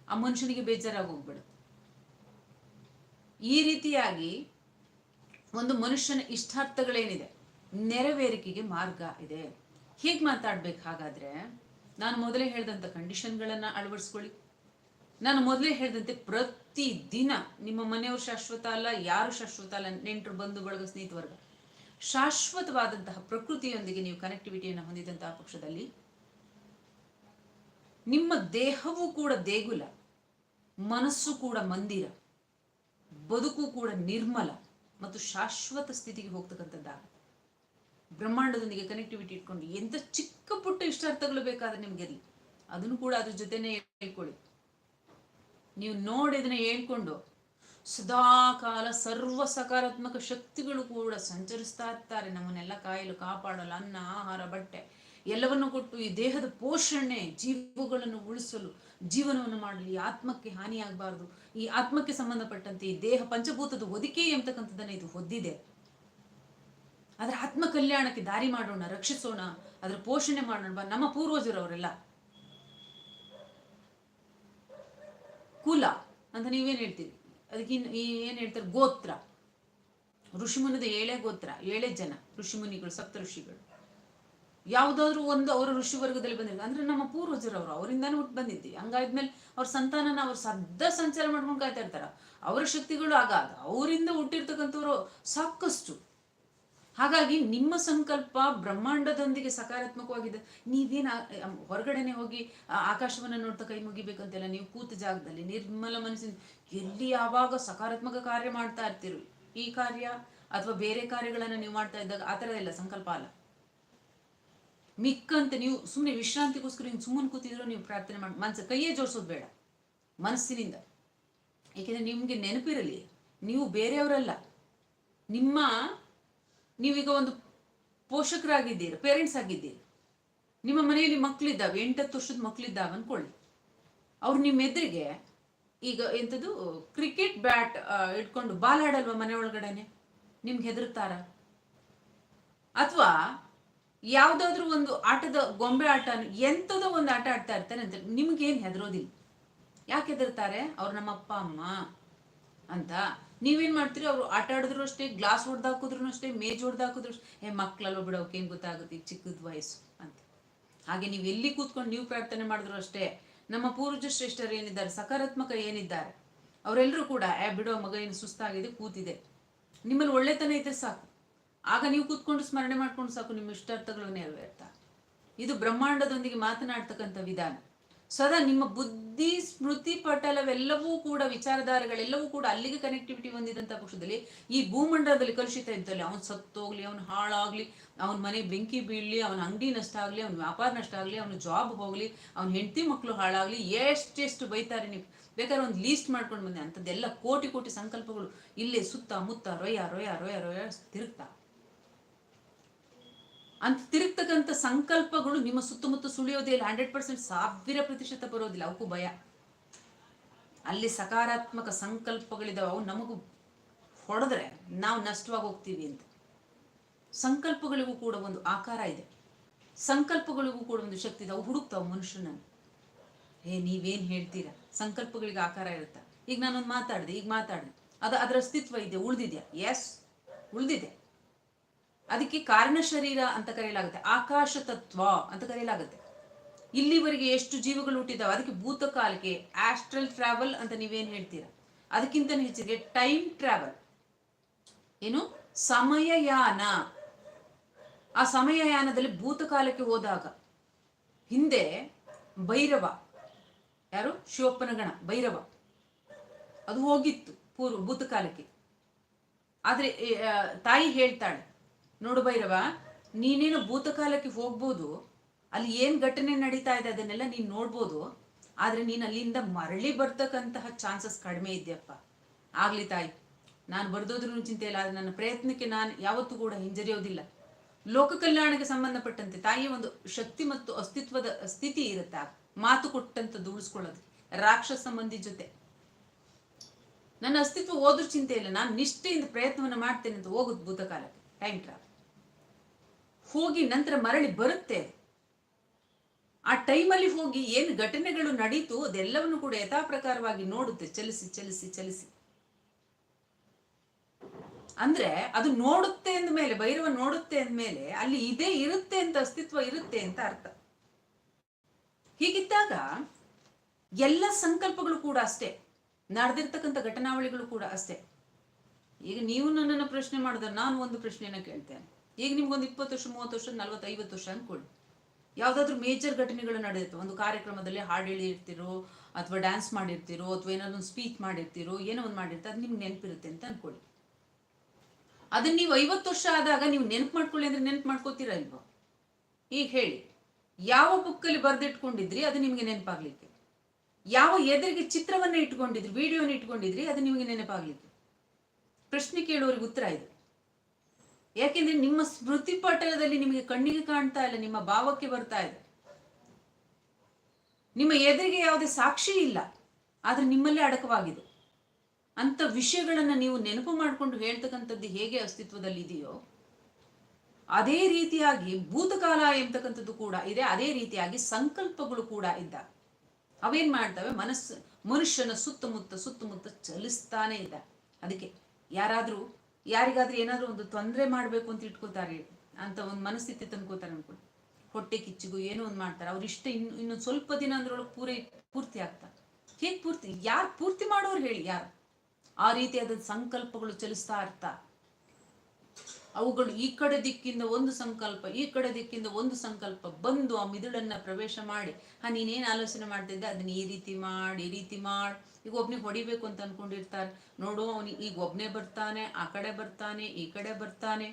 ಆ ಮನುಷ್ಯನಿಗೆ ಬೇಜಾರಾಗಿ ಹೋಗ್ಬಿಡುತ್ತೆ. ಈ ರೀತಿಯಾಗಿ ಒಂದು ಮನುಷ್ಯನ ಇಷ್ಟಾರ್ಥಗಳೇನಿದೆ, ನೆರವೇರಿಕೆಗೆ ಮಾರ್ಗ ಇದೆ. ಹೀಗೆ ಮಾತಾಡ್ಬೇಕು ಹಾಗಾದ್ರೆ ನಾನು ಮೊದಲೇ ಹೇಳಿದಂಥ ಕಂಡೀಷನ್ಗಳನ್ನ ಅಳವಡಿಸ್ಕೊಳ್ಳಿ. ನಾನು ಮೊದಲೇ ಹೇಳಿದಂತೆ ಪ್ರತಿ ದಿನ ನಿಮ್ಮ ಮನೆಯವರು ಶಾಶ್ವತ ಅಲ್ಲ, ಯಾರು ಶಾಶ್ವತ ಅಲ್ಲ, ನೆಂಟರು ಬಂಧು ಬಳಗ ಸ್ನೇಹಿತ ವರ್ಗ ಶಾಶ್ವತವಾದಂತಹ ಪ್ರಕೃತಿಯೊಂದಿಗೆ ನೀವು ಕನೆಕ್ಟಿವಿಟಿಯನ್ನು ಹೊಂದಿದಂತಹ ಪಕ್ಷದಲ್ಲಿ ನಿಮ್ಮ ದೇಹವೂ ಕೂಡ ದೇಗುಲ, ಮನಸ್ಸು ಕೂಡ ಮಂದಿರ, ಬದುಕು ಕೂಡ ನಿರ್ಮಲ ಮತ್ತು ಶಾಶ್ವತ ಸ್ಥಿತಿಗೆ ಹೋಗ್ತಕ್ಕಂಥದ್ದಾಗುತ್ತೆ ಬ್ರಹ್ಮಾಂಡದೊಂದಿಗೆ ಕನೆಕ್ಟಿವಿಟಿ ಇಟ್ಕೊಂಡು ಎಂತ ಚಿಕ್ಕ ಪುಟ್ಟ ಇಷ್ಟಾರ್ಥಗಳು ಬೇಕಾದ್ರೆ ನಿಮ್ಗೆ ಇರಲಿ. ಅದನ್ನು ಕೂಡ ಅದ್ರ ಜೊತೆನೇ ಹೇಳ್ಕೊಳ್ಳಿ. ನೀವು ನೋಡಿ ಅದನ್ನ ಹೇಳ್ಕೊಂಡು ಸದಾಕಾಲ ಸರ್ವ ಸಕಾರಾತ್ಮಕ ಶಕ್ತಿಗಳು ಕೂಡ ಸಂಚರಿಸ್ತಾ ಇರ್ತಾರೆ. ನಮ್ಮನ್ನೆಲ್ಲ ಕಾಯಲು ಕಾಪಾಡಲು ಅನ್ನ, ಆಹಾರ, ಬಟ್ಟೆ ಎಲ್ಲವನ್ನು ಕೊಟ್ಟು ಈ ದೇಹದ ಪೋಷಣೆ, ಜೀವಗಳನ್ನು ಉಳಿಸಲು, ಜೀವನವನ್ನು ಮಾಡಲಿ ಆತ್ಮಕ್ಕೆ ಹಾನಿಯಾಗಬಾರ್ದು. ಈ ಆತ್ಮಕ್ಕೆ ಸಂಬಂಧಪಟ್ಟಂತೆ ಈ ದೇಹ ಪಂಚಭೂತದ ಒದಿಕೆ ಎಂಬತಕ್ಕಂಥದ್ದನ್ನ ಇದು ಹೊದ್ದಿದೆ. ಅದರ ಆತ್ಮ ಕಲ್ಯಾಣಕ್ಕೆ ದಾರಿ ಮಾಡೋಣ, ರಕ್ಷಿಸೋಣ, ಅದರ ಪೋಷಣೆ ಮಾಡೋಣ. ನಮ್ಮ ಪೂರ್ವಜರು ಅವರೆಲ್ಲ ಕುಲ ಅಂತ ನೀವೇನು ಹೇಳ್ತೀರಿ? ಅದಕ್ಕೆ ಏನು ಹೇಳ್ತಾರೆ? ಗೋತ್ರ. ಋಷಿಮುನದ ಏಳೆ ಗೋತ್ರ, ಏಳೆ ಜನ ಋಷಿಮುನಿಗಳು, ಸಪ್ತ ಋಷಿಗಳು. ಯಾವುದಾದ್ರೂ ಒಂದು ಅವರ ಋಷಿ ವರ್ಗದಲ್ಲಿ ಬಂದಿರ್ತಾರೆ. ಅಂದ್ರೆ ನಮ್ಮ ಪೂರ್ವಜರು ಅವರು ಅವರಿಂದಾನೇ ಹುಟ್ಟು ಬಂದಿದ್ದೀವಿ ಹಂಗಾದ್ಮೇಲೆ ಅವ್ರ ಸಂತಾನನ ಅವ್ರು ಸದ್ದ ಸಂಚಾರ ಮಾಡ್ಕೊಂಡು ಕಾಯ್ತಾ ಇರ್ತಾರ. ಅವರ ಶಕ್ತಿಗಳು ಆಗಾಗ ಅವರಿಂದ ಹುಟ್ಟಿರ್ತಕ್ಕಂಥವ್ರು ಸಾಕಷ್ಟು. ಹಾಗಾಗಿ ನಿಮ್ಮ ಸಂಕಲ್ಪ ಬ್ರಹ್ಮಾಂಡದೊಂದಿಗೆ ಸಕಾರಾತ್ಮಕವಾಗಿದೆ. ನೀವೇನು ಹೊರಗಡೆನೆ ಹೋಗಿ ಆಕಾಶವನ್ನು ನೋಡ್ತಾ ಕೈ ಮುಗಿಬೇಕಂತೆಲ್ಲ ನೀವು ಕೂತ ಜಾಗದಲ್ಲಿ ನಿರ್ಮಲ ಮನಸ್ಸಿನ ಎಲ್ಲಿ ಯಾವಾಗ ಸಕಾರಾತ್ಮಕ ಕಾರ್ಯ ಮಾಡ್ತಾ ಇರ್ತೀರಿ? ಈ ಕಾರ್ಯ ಅಥವಾ ಬೇರೆ ಕಾರ್ಯಗಳನ್ನ ನೀವು ಮಾಡ್ತಾ ಇದ್ದಾಗ ಆ ಥರ ಇಲ್ಲ ಸಂಕಲ್ಪ ಅಲ್ಲ. ಮಿಕ್ಕಂತೆ ನೀವು ಸುಮ್ಮನೆ ವಿಶ್ರಾಂತಿಗೋಸ್ಕರ ನೀವು ಸುಮ್ಮನೆ ಕೂತಿದ್ರು ನೀವು ಪ್ರಾರ್ಥನೆ ಮಾಡಿ ಮನಸ್ಸು ಕೈಯೇ ಜೋಡಿಸೋದು ಬೇಡ. ಮನಸ್ಸಿನಿಂದ. ಏಕೆಂದರೆ ನಿಮಗೆ ನೆನಪಿರಲಿ, ನೀವು ಬೇರೆಯವರಲ್ಲ. ನಿಮ್ಮ ನೀವೀಗ ಒಂದು ಪೋಷಕರಾಗಿದ್ದೀರ ಪೇರೆಂಟ್ಸ್ ಆಗಿದ್ದೀರಿ. ನಿಮ್ಮ ಮನೆಯಲ್ಲಿ ಮಕ್ಕಳಿದ್ದಾವೆ ಎಂಟತ್ತು ವರ್ಷದ ಮಕ್ಕಳಿದ್ದಾವೆ ಅನ್ಕೊಳ್ಳಿ. ಅವ್ರು ನಿಮ್ಮ ಎದುರಿಗೆ ಈಗ ಎಂಥದ್ದು ಕ್ರಿಕೆಟ್ ಬ್ಯಾಟ್ ಇಟ್ಕೊಂಡು ಬಾಲ್ ಆಡಲ್ವ ಮನೆ ಒಳಗಡೆನೆ? ನಿಮ್ಗೆ ಹೆದರ್ತಾರ? ಅಥವಾ ಯಾವುದಾದ್ರೂ ಒಂದು ಆಟದ ಗೊಂಬೆ ಆಟ ಎಂಥದೋ ಒಂದು ಆಟ ಆಡ್ತಾ ಇರ್ತಾನೆ ಅಂತ ನಿಮ್ಗೇನು ಹೆದರೋದಿಲ್ಲ. ಯಾಕೆ ಹೆದರ್ತಾರೆ? ಅವ್ರು ನಮ್ಮ ಅಪ್ಪ ಅಮ್ಮ ಅಂತ. ನೀವೇನ್ ಮಾಡ್ತೀರಿ? ಅವ್ರು ಆಟ ಆಡಿದ್ರು ಅಷ್ಟೇ ಗ್ಲಾಸ್ ಹೊಡೆದು ಹಾಕಿದ್ರು ಅಷ್ಟೇ, ಮೇಜ್ ಹೊಡೆದು ಹಾಕಿದ್ರು ಅಷ್ಟೇ. ಏ ಮಕ್ಕಳಲ್ವ ಬಿಡು ಏನ್ ಗೊತ್ತಾಗುತ್ತೆ? ಈಗ ಚಿಕ್ಕದ ವಯಸ್ಸು ಅಂತ. ಹಾಗೆ ನೀವು ಎಲ್ಲಿ ಕೂತ್ಕೊಂಡು ನೀವು ಪ್ರಾರ್ಥನೆ ಮಾಡಿದ್ರು ಅಷ್ಟೇ, ನಮ್ಮ ಪೂರ್ವಜ ಶ್ರೇಷ್ಠರು ಏನಿದ್ದಾರೆ, ಸಕಾರಾತ್ಮಕ ಏನಿದ್ದಾರೆ ಅವರೆಲ್ಲರೂ ಕೂಡ, ಏ, ಬಿಡೋ ಮಗ ಏನು ಸುಸ್ತಾಗಿದೆ, ಕೂತಿದೆ. ನಿಮ್ಮಲ್ಲಿ ಒಳ್ಳೆತನ ಇದ್ರೆ ಸಾಕು. ಆಗ ನೀವು ಕೂತ್ಕೊಂಡು ಸ್ಮರಣೆ ಮಾಡ್ಕೊಂಡು ಸಾಕು, ನಿಮ್ಮ ಇಷ್ಟಾರ್ಥಗಳು ನೆರವೇರ್ತಾ ಇದು ಬ್ರಹ್ಮಾಂಡದೊಂದಿಗೆ ಮಾತನಾಡ್ತಕ್ಕಂಥ ವಿಧಾನ. ಸದಾ ನಿಮ್ಮ ಬುದ್ಧಿ, ಸ್ಮೃತಿ ಪಟಲವೆಲ್ಲವೂ ಕೂಡ ವಿಚಾರಧಾರೆಗಳೆಲ್ಲವೂ ಕೂಡ ಅಲ್ಲಿಗೆ ಕನೆಕ್ಟಿವಿಟಿ ಹೊಂದಿದಂಥ ಪಕ್ಷದಲ್ಲಿ ಈ ಭೂಮಂಡಲದಲ್ಲಿ ಕಲುಷಿತ ಇದ್ದಲ್ಲಿ ಅವನು ಸತ್ತೋಗ್ಲಿ, ಅವನು ಹಾಳಾಗ್ಲಿ, ಅವನ ಮನೆ ಬೆಂಕಿ ಬೀಳಲಿ, ಅವನ ಅಂಗಡಿ ನಷ್ಟ ಆಗಲಿ, ಅವ್ನ ವ್ಯಾಪಾರ ನಷ್ಟ ಆಗಲಿ, ಅವ್ನ ಜಾಬ್ ಹೋಗಲಿ, ಅವ್ನ ಹೆಂಡತಿ ಮಕ್ಕಳು ಹಾಳಾಗ್ಲಿ, ಎಷ್ಟೆಷ್ಟು ಬೈತಾರೆ ನೀವು? ಬೇಕಾದ್ರೆ ಒಂದು ಲೀಸ್ಟ್ ಮಾಡ್ಕೊಂಡು ಬಂದೆ. ಅಂಥದ್ದೆಲ್ಲ ಕೋಟಿ ಕೋಟಿ ಸಂಕಲ್ಪಗಳು ಇಲ್ಲೇ ಸುತ್ತ ಮುತ್ತ ರೊಯ್ಯ ರೊಯ್ಯ ರೊಯ್ಯ ರೊಯ್ಯ ತಿರುಗ್ತಾ. ಅಂತ ತಿರುಗ್ತಕ್ಕಂಥ ಸಂಕಲ್ಪಗಳು ನಿಮ್ಮ ಸುತ್ತಮುತ್ತ ಸುಳಿಯೋದೇ ಇಲ್ಲ. ಹಂಡ್ರೆಡ್ ಪರ್ಸೆಂಟ್ ಸಾವಿರ ಪ್ರತಿಶತ ಬರೋದಿಲ್ಲ. ಅವಕ್ಕೂ ಭಯ. ಅಲ್ಲಿ ಸಕಾರಾತ್ಮಕ ಸಂಕಲ್ಪಗಳಿದಾವೆ. ಅವು ನಮಗೂ ಹೊಡೆದ್ರೆ ನಾವು ನಷ್ಟವಾಗಿ ಹೋಗ್ತೀವಿ ಅಂತ. ಸಂಕಲ್ಪಗಳಿಗೂ ಕೂಡ ಒಂದು ಆಕಾರ ಇದೆ. ಸಂಕಲ್ಪಗಳಿಗೂ ಕೂಡ ಒಂದು ಶಕ್ತಿ ಇದೆ. ಅವು ಹುಡುಕ್ತಾವ ಮನುಷ್ಯನ ಏ, ನೀವೇನು ಹೇಳ್ತೀರಾ? ಸಂಕಲ್ಪಗಳಿಗೆ ಆಕಾರ ಇರುತ್ತಾ? ಈಗ ನಾನೊಂದು ಮಾತಾಡಿದೆ. ಈಗ ಮಾತಾಡಿದೆ. ಅದು ಅದರ ಅಸ್ತಿತ್ವ ಇದೆ ಉಳಿದಿದೆಯಾ? ಎಸ್ ಉಳಿದಿದೆ. ಅದಕ್ಕೆ ಕಾರಣ ಶರೀರ ಅಂತ ಕರೆಯಲಾಗುತ್ತೆ, ಆಕಾಶ ತತ್ವ ಅಂತ ಕರೆಯಲಾಗುತ್ತೆ. ಇಲ್ಲಿವರೆಗೆ ಎಷ್ಟು ಜೀವಗಳು ಹುಟ್ಟಿದಾವೆ, ಅದಕ್ಕೆ ಭೂತಕಾಲಕ್ಕೆ ಆಸ್ಟ್ರಲ್ ಟ್ರಾವೆಲ್ ಅಂತ ನೀವೇನು ಹೇಳ್ತೀರಾ? ಅದಕ್ಕಿಂತ ಹೆಚ್ಚಿಗೆ ಟೈಮ್ ಟ್ರಾವೆಲ್ ಏನು? ಸಮಯಯಾನ. ಆ ಸಮಯಯಾನದಲ್ಲಿ ಭೂತಕಾಲಕ್ಕೆ ಹೋದಾಗ, ಹಿಂದೆ ಭೈರವ, ಯಾರು? ಶಿವಪ್ಪನ ಗಣ ಭೈರವ. ಅದು ಹೋಗಿತ್ತು ಪೂರ್ವ ಭೂತಕಾಲಕ್ಕೆ ಆದರೆ ತಾಯಿ ಹೇಳ್ತಾಳೆ ನೋಡು ಭೈರವ, ನೀನೇನು ಭೂತಕಾಲಕ್ಕೆ ಹೋಗ್ಬೋದು, ಅಲ್ಲಿ ಏನ್ ಘಟನೆ ನಡೀತಾ ಇದೆ ಅದನ್ನೆಲ್ಲ ನೀನ್ ನೋಡ್ಬೋದು, ಆದ್ರೆ ನೀನ್ ಅಲ್ಲಿಂದ ಮರಳಿ ಬರ್ತಕ್ಕಂತಹ ಚಾನ್ಸಸ್ ಕಡಿಮೆ ಇದೆಯಪ್ಪ. ಆಗ್ಲಿ ತಾಯಿ, ನಾನು ಬರ್ದೋದ್ರೂ ಚಿಂತೆ ಇಲ್ಲ, ಆದ್ರೆ ನನ್ನ ಪ್ರಯತ್ನಕ್ಕೆ ನಾನು ಯಾವತ್ತೂ ಕೂಡ ಹಿಂಜರಿಯೋದಿಲ್ಲ. ಲೋಕ ಕಲ್ಯಾಣಕ್ಕೆ ಸಂಬಂಧಪಟ್ಟಂತೆ ತಾಯಿಯ ಒಂದು ಶಕ್ತಿ ಮತ್ತು ಅಸ್ತಿತ್ವದ ಸ್ಥಿತಿ ಇರುತ್ತೆ ಮಾತು ಕೊಟ್ಟಂತ ಉಳಿಸ್ಕೊಳ್ಳೋದು, ರಾಕ್ಷಸ ಮಂದಿ ಜೊತೆ. ನನ್ನ ಅಸ್ತಿತ್ವ ಹೋದ್ರೂ ಚಿಂತೆ ಇಲ್ಲ, ನಾನು ನಿಷ್ಠೆಯಿಂದ ಪ್ರಯತ್ನವನ್ನು ಮಾಡ್ತೇನೆ ಅಂತ ಹೋಗುದು ಭೂತಕಾಲಕ್ಕೆ. ಟೈಮ್ ಟ್ರಾವೆಲ್ ಹೋಗಿ ನಂತರ ಮರಳಿ ಬರುತ್ತೆ. ಅದು. ಆ ಟೈಮಲ್ಲಿ ಹೋಗಿ ಏನು ಘಟನೆಗಳು ನಡೀತು ಅದೆಲ್ಲವನ್ನು ಕೂಡ ಯಥಾಪ್ರಕಾರವಾಗಿ ನೋಡುತ್ತೆ. ಚಲಿಸಿ ಚಲಿಸಿ ಚಲಿಸಿ. ಅಂದ್ರೆ ಅದು ನೋಡುತ್ತೆ ಅಂದ್ಮೇಲೆ ಭೈರವ ನೋಡುತ್ತೆ ಅಂದ್ಮೇಲೆ ಅಲ್ಲಿ ಇದೇ ಇರುತ್ತೆ ಅಂತ ಅಸ್ತಿತ್ವ ಇರುತ್ತೆ ಅಂತ ಅರ್ಥ. ಹೀಗಿದ್ದಾಗ ಎಲ್ಲ ಸಂಕಲ್ಪಗಳು ಕೂಡ ಅಷ್ಟೇ. ನಡೆದಿರ್ತಕ್ಕಂಥ ಘಟನಾವಳಿಗಳು ಕೂಡ ಅಷ್ಟೇ. ಈಗ ನೀವು ನನ್ನನ್ನು ಪ್ರಶ್ನೆ ಮಾಡಿದ್ರೆ ನಾನು ಒಂದು ಪ್ರಶ್ನೆಯನ್ನು ಕೇಳ್ತೇನೆ. ಈಗ ನಿಮ್ಗೊಂದು ಇಪ್ಪತ್ತು ವರ್ಷ, ಮೂವತ್ತು ವರ್ಷ ನಲ್ವತ್ತು ಐವತ್ತು ವರ್ಷ ಅನ್ಕೊಳ್ಳಿ. ಯಾವುದಾದ್ರೂ ಮೇಜರ್ ಘಟನೆಗಳು ನಡೆಯುತ್ತೆ ಒಂದು ಕಾರ್ಯಕ್ರಮದಲ್ಲಿ ಹಾಡು ಹೇಳಿರ್ತಿರೋ, ಅಥವಾ ಡ್ಯಾನ್ಸ್ ಮಾಡಿರ್ತಿರೋ, ಅಥವಾ ಏನಾದ್ರು ಒಂದು ಸ್ಪೀಚ್ ಮಾಡಿರ್ತಿರೋ, ಏನೋ ಒಂದು ಮಾಡಿರ್ತಾರೆ, ಅದು ನಿಮ್ಗೆ ನೆನಪಿರುತ್ತೆ ಅಂತ ಅನ್ಕೊಳ್ಳಿ. ಅದನ್ನ ನೀವು ಐವತ್ತು ವರ್ಷ ಆದಾಗ ನೀವು ನೆನಪು ಮಾಡ್ಕೊಳ್ಳಿ ಅಂದ್ರೆ ನೆನಪು ಮಾಡ್ಕೋತೀರಾ ಇಲ್ವೋ? ಈಗ ಹೇಳಿ, ಯಾವ ಬುಕ್ಕಲ್ಲಿ ಬರೆದಿಟ್ಕೊಂಡಿದ್ರಿ, ಅದು ನಿಮಗೆ ನೆನಪಾಗ್ಲಿಕ್ಕೆ? ಯಾವ ಎದುರಿಗೆ ಚಿತ್ರವನ್ನ ಇಟ್ಕೊಂಡಿದ್ರಿ ವಿಡಿಯೋನ ಇಟ್ಕೊಂಡಿದ್ರಿ, ಅದು ನಿಮಗೆ ನೆನಪಾಗ್ಲಿಕ್ಕೆ? ಪ್ರಶ್ನೆ ಕೇಳುವವರಿಗೆ ಉತ್ತರ ಇದು. ಯಾಕೆಂದ್ರೆ ನಿಮ್ಮ ಸ್ಮೃತಿ ಪಟಲದಲ್ಲಿ ನಿಮಗೆ ಕಣ್ಣಿಗೆ ಕಾಣ್ತಾ ಇಲ್ಲ, ನಿಮ್ಮ ಭಾವಕ್ಕೆ ಬರ್ತಾ ಇದೆ. ನಿಮ್ಮ ಎದುರಿಗೆ ಯಾವುದೇ ಸಾಕ್ಷಿ ಇಲ್ಲ, ಆದ್ರೆ ನಿಮ್ಮಲ್ಲೇ ಅಡಕವಾಗಿದೆ. ಅಂತ ವಿಷಯಗಳನ್ನ ನೀವು ನೆನಪು ಮಾಡಿಕೊಂಡು ಹೇಳ್ತಕ್ಕಂಥದ್ದು ಹೇಗೆ ಅಸ್ತಿತ್ವದಲ್ಲಿ ಇದೆಯೋ, ಅದೇ ರೀತಿಯಾಗಿ ಭೂತಕಾಲ ಎಂಬತಕ್ಕಂಥದ್ದು ಕೂಡ ಇದೆ, ಅದೇ ರೀತಿಯಾಗಿ ಸಂಕಲ್ಪಗಳು ಕೂಡ ಇದ್ದ. ಅವೇನ್ ಮಾಡ್ತವೆ? ಮನಸ್ಸು, ಮನುಷ್ಯನ ಸುತ್ತಮುತ್ತ ಸುತ್ತಮುತ್ತ ಚಲಿಸ್ತಾನೆ ಇದ್ದ. ಅದಕ್ಕೆ ಯಾರಾದ್ರೂ ಯಾರಿಗಾದ್ರೂ ಏನಾದರೂ ಒಂದು ತೊಂದರೆ ಮಾಡಬೇಕು ಅಂತ ಇಟ್ಕೋತಾರೆ ಅಂತ ಒಂದು ಮನಸ್ಥಿತಿ ತಂದ್ಕೋತಾರೆ ಅನ್ಕೊಳ್ಳಿ ಹೊಟ್ಟೆ ಕಿಚ್ಚಿಗೂ ಏನೋ ಒಂದು ಮಾಡ್ತಾರೆ. ಅವ್ರ ಇಷ್ಟ ಇನ್ನು ಇನ್ನೊಂದು ಸ್ವಲ್ಪ ದಿನ ಅಂದ್ರೊಳಗೆ ಪೂರೈ, ಪೂರ್ತಿ ಆಗ್ತಾರೆ. ಹೇಗೆ ಪೂರ್ತಿ, ಯಾರು ಪೂರ್ತಿ ಮಾಡೋರು ಹೇಳಿ, ಯಾರು? ಆ ರೀತಿಯಾದ ಸಂಕಲ್ಪಗಳು ಚಲಿಸ್ತಾ ಇರ್ತಾ. ಅವುಗಳು ಈ ಕಡೆ ದಿಕ್ಕಿಂದ ಒಂದು ಸಂಕಲ್ಪ, ಈ ಕಡೆ ದಿಕ್ಕಿಂದ ಒಂದು ಸಂಕಲ್ಪ ಬಂದು ಆ ಮಿದುಳನ್ನ ಪ್ರವೇಶ ಮಾಡಿ, ಹಾ, ನೀನೇನ್ ಆಲೋಚನೆ ಮಾಡ್ತಿದ್ದೆ? ಅದನ್ನ ಈ ರೀತಿ ಮಾಡಿ, ಈ ರೀತಿ ಮಾಡಿ. ಈಗ ಒಬ್ನಿಗೆ ಹೊಡಿಬೇಕು ಅಂತ ಅನ್ಕೊಂಡಿರ್ತಾರೆ. ನೋಡು, ಅವನಿಗೆ ಈಗ ಒಬ್ನೇ ಬರ್ತಾನೆ, ಆ ಕಡೆ ಬರ್ತಾನೆ, ಈ ಕಡೆ ಬರ್ತಾನೆ.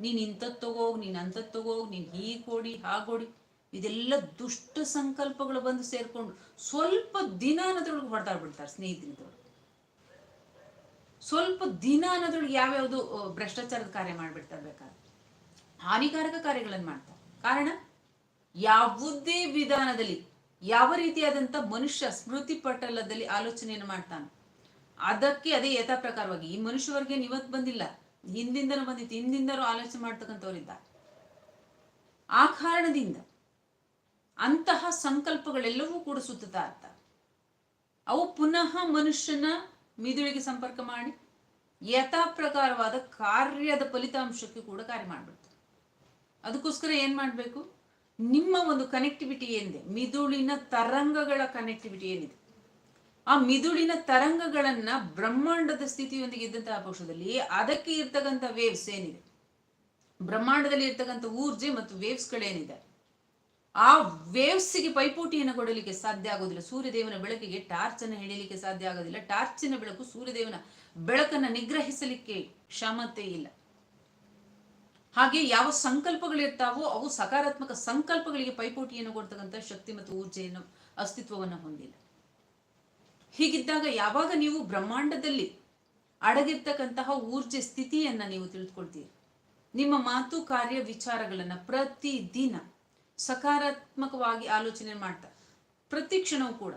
ನೀನ್ ಇಂಥದ್ ತಗೋಗ್, ನೀನ್ ಅಂಥದ್ ತಗೋಗ್, ನೀನ್ ಹೀಗ್ ಕೊಡಿ ಹಾಗೊಡಿ ಇದೆಲ್ಲ ದುಷ್ಟ ಸಂಕಲ್ಪಗಳು ಬಂದು ಸೇರ್ಕೊಂಡು ಸ್ವಲ್ಪ ದಿನ ಅನ್ನೋದ್ರೊಳಗೆ ಹೊಡ್ತಾ ಬಿಡ್ತಾರೆ ಸ್ವಲ್ಪ ದಿನ ಅನ್ನೋದ್ರೊಳಗೆ ಯಾವ್ಯಾವುದು ಭ್ರಷ್ಟಾಚಾರದ ಕಾರ್ಯ ಮಾಡ್ಬಿಡ್ತಾರೆ ಬೇಕಾದ್ರೆ. ಹಾನಿಕಾರಕ ಕಾರ್ಯಗಳನ್ನು ಮಾಡ್ತಾರೆ. ಕಾರಣ, ಯಾವುದೇ ವಿಧಾನದಲ್ಲಿ ಯಾವ ರೀತಿಯಾದಂಥ ಮನುಷ್ಯ ಸ್ಮೃತಿ ಪಟಲದಲ್ಲಿ ಆಲೋಚನೆಯನ್ನು ಮಾಡ್ತಾನೆ? ಅದಕ್ಕೆ ಅದೇ ಯಥಾ ಪ್ರಕಾರವಾಗಿ ಈ ಮನುಷ್ಯವರ್ಗೆ ಇವತ್ತು ಬಂದಿಲ್ಲ. ಹಿಂದಿಂದನೂ ಬಂದಿತ್ತು. ಹಿಂದಿಂದನೂ ಆಲೋಚನೆ ಮಾಡ್ತಕ್ಕಂಥವ್ರಿದ್ದಾರೆ ಆ ಕಾರಣದಿಂದ ಅಂತಹ ಸಂಕಲ್ಪಗಳೆಲ್ಲವೂ ಕೂಡ ಸುತ್ತುತ್ತಾ ಅರ್ಥ ಅವು ಪುನಃ ಮನುಷ್ಯನ ಮಿದುಳಿಗೆ ಸಂಪರ್ಕ ಮಾಡಿ ಯಥಾ ಪ್ರಕಾರವಾದ ಕಾರ್ಯದ ಫಲಿತಾಂಶಕ್ಕೆ ಕೂಡ ಕಾರ್ಯ ಮಾಡ್ಬಿಡ್ತದೆ ಅದಕ್ಕೋಸ್ಕರ ಏನ್ ಮಾಡಬೇಕು? ನಿಮ್ಮ ಒಂದು ಕನೆಕ್ಟಿವಿಟಿ ಏನಿದೆ? ಮಿದುಳಿನ ತರಂಗಗಳ ಕನೆಕ್ಟಿವಿಟಿ ಏನಿದೆ? ಆ ಮಿದುಳಿನ ತರಂಗಗಳನ್ನ ಬ್ರಹ್ಮಾಂಡದ ಸ್ಥಿತಿಯೊಂದಿಗೆ ಇದ್ದಂತಹ ಪಕ್ಷದಲ್ಲಿ ಅದಕ್ಕೆ ಇರ್ತಕ್ಕಂಥ ವೇವ್ಸ್ ಏನಿದೆ? ಬ್ರಹ್ಮಾಂಡದಲ್ಲಿ ಇರ್ತಕ್ಕಂಥ ಊರ್ಜೆ ಮತ್ತು ವೇವ್ಸ್ಗಳೇನಿದೆ ಆ ವೇವ್ಸ್ಗೆ ಪೈಪೋಟಿಯನ್ನು ಕೊಡಲಿಕ್ಕೆ ಸಾಧ್ಯ ಆಗೋದಿಲ್ಲ ಸೂರ್ಯದೇವನ ಬೆಳಕಿಗೆ ಟಾರ್ಚ್ ಅನ್ನು ಹಿಡಿಯಲಿಕ್ಕೆ ಸಾಧ್ಯ ಆಗೋದಿಲ್ಲ ಟಾರ್ಚಿನ ಬೆಳಕು ಸೂರ್ಯದೇವನ ಬೆಳಕನ್ನು ನಿಗ್ರಹಿಸಲಿಕ್ಕೆ ಕ್ಷಮತೆ ಇಲ್ಲ. ಹಾಗೆ ಯಾವ ಸಂಕಲ್ಪಗಳಿರ್ತಾವೋ ಅವು ಸಕಾರಾತ್ಮಕ ಸಂಕಲ್ಪಗಳಿಗೆ ಪೈಪೋಟಿಯನ್ನು ಕೊಡ್ತಕ್ಕಂಥ ಶಕ್ತಿ ಮತ್ತು ಊರ್ಜೆಯನ್ನು, ಅಸ್ತಿತ್ವವನ್ನು ಹೊಂದಿಲ್ಲ ಹೀಗಿದ್ದಾಗ ಯಾವಾಗ ನೀವು ಬ್ರಹ್ಮಾಂಡದಲ್ಲಿ ಅಡಗಿರ್ತಕ್ಕಂತಹ ಊರ್ಜೆ ಸ್ಥಿತಿಯನ್ನ ನೀವು ತಿಳಿದುಕೊಳ್ತೀರಿ ನಿಮ್ಮ ಮಾತು, ಕಾರ್ಯ, ವಿಚಾರಗಳನ್ನ ಪ್ರತಿದಿನ ಸಕಾರಾತ್ಮಕವಾಗಿ ಆಲೋಚನೆ ಮಾಡ್ತಾ, ಪ್ರತಿ ಕ್ಷಣವೂ ಕೂಡ.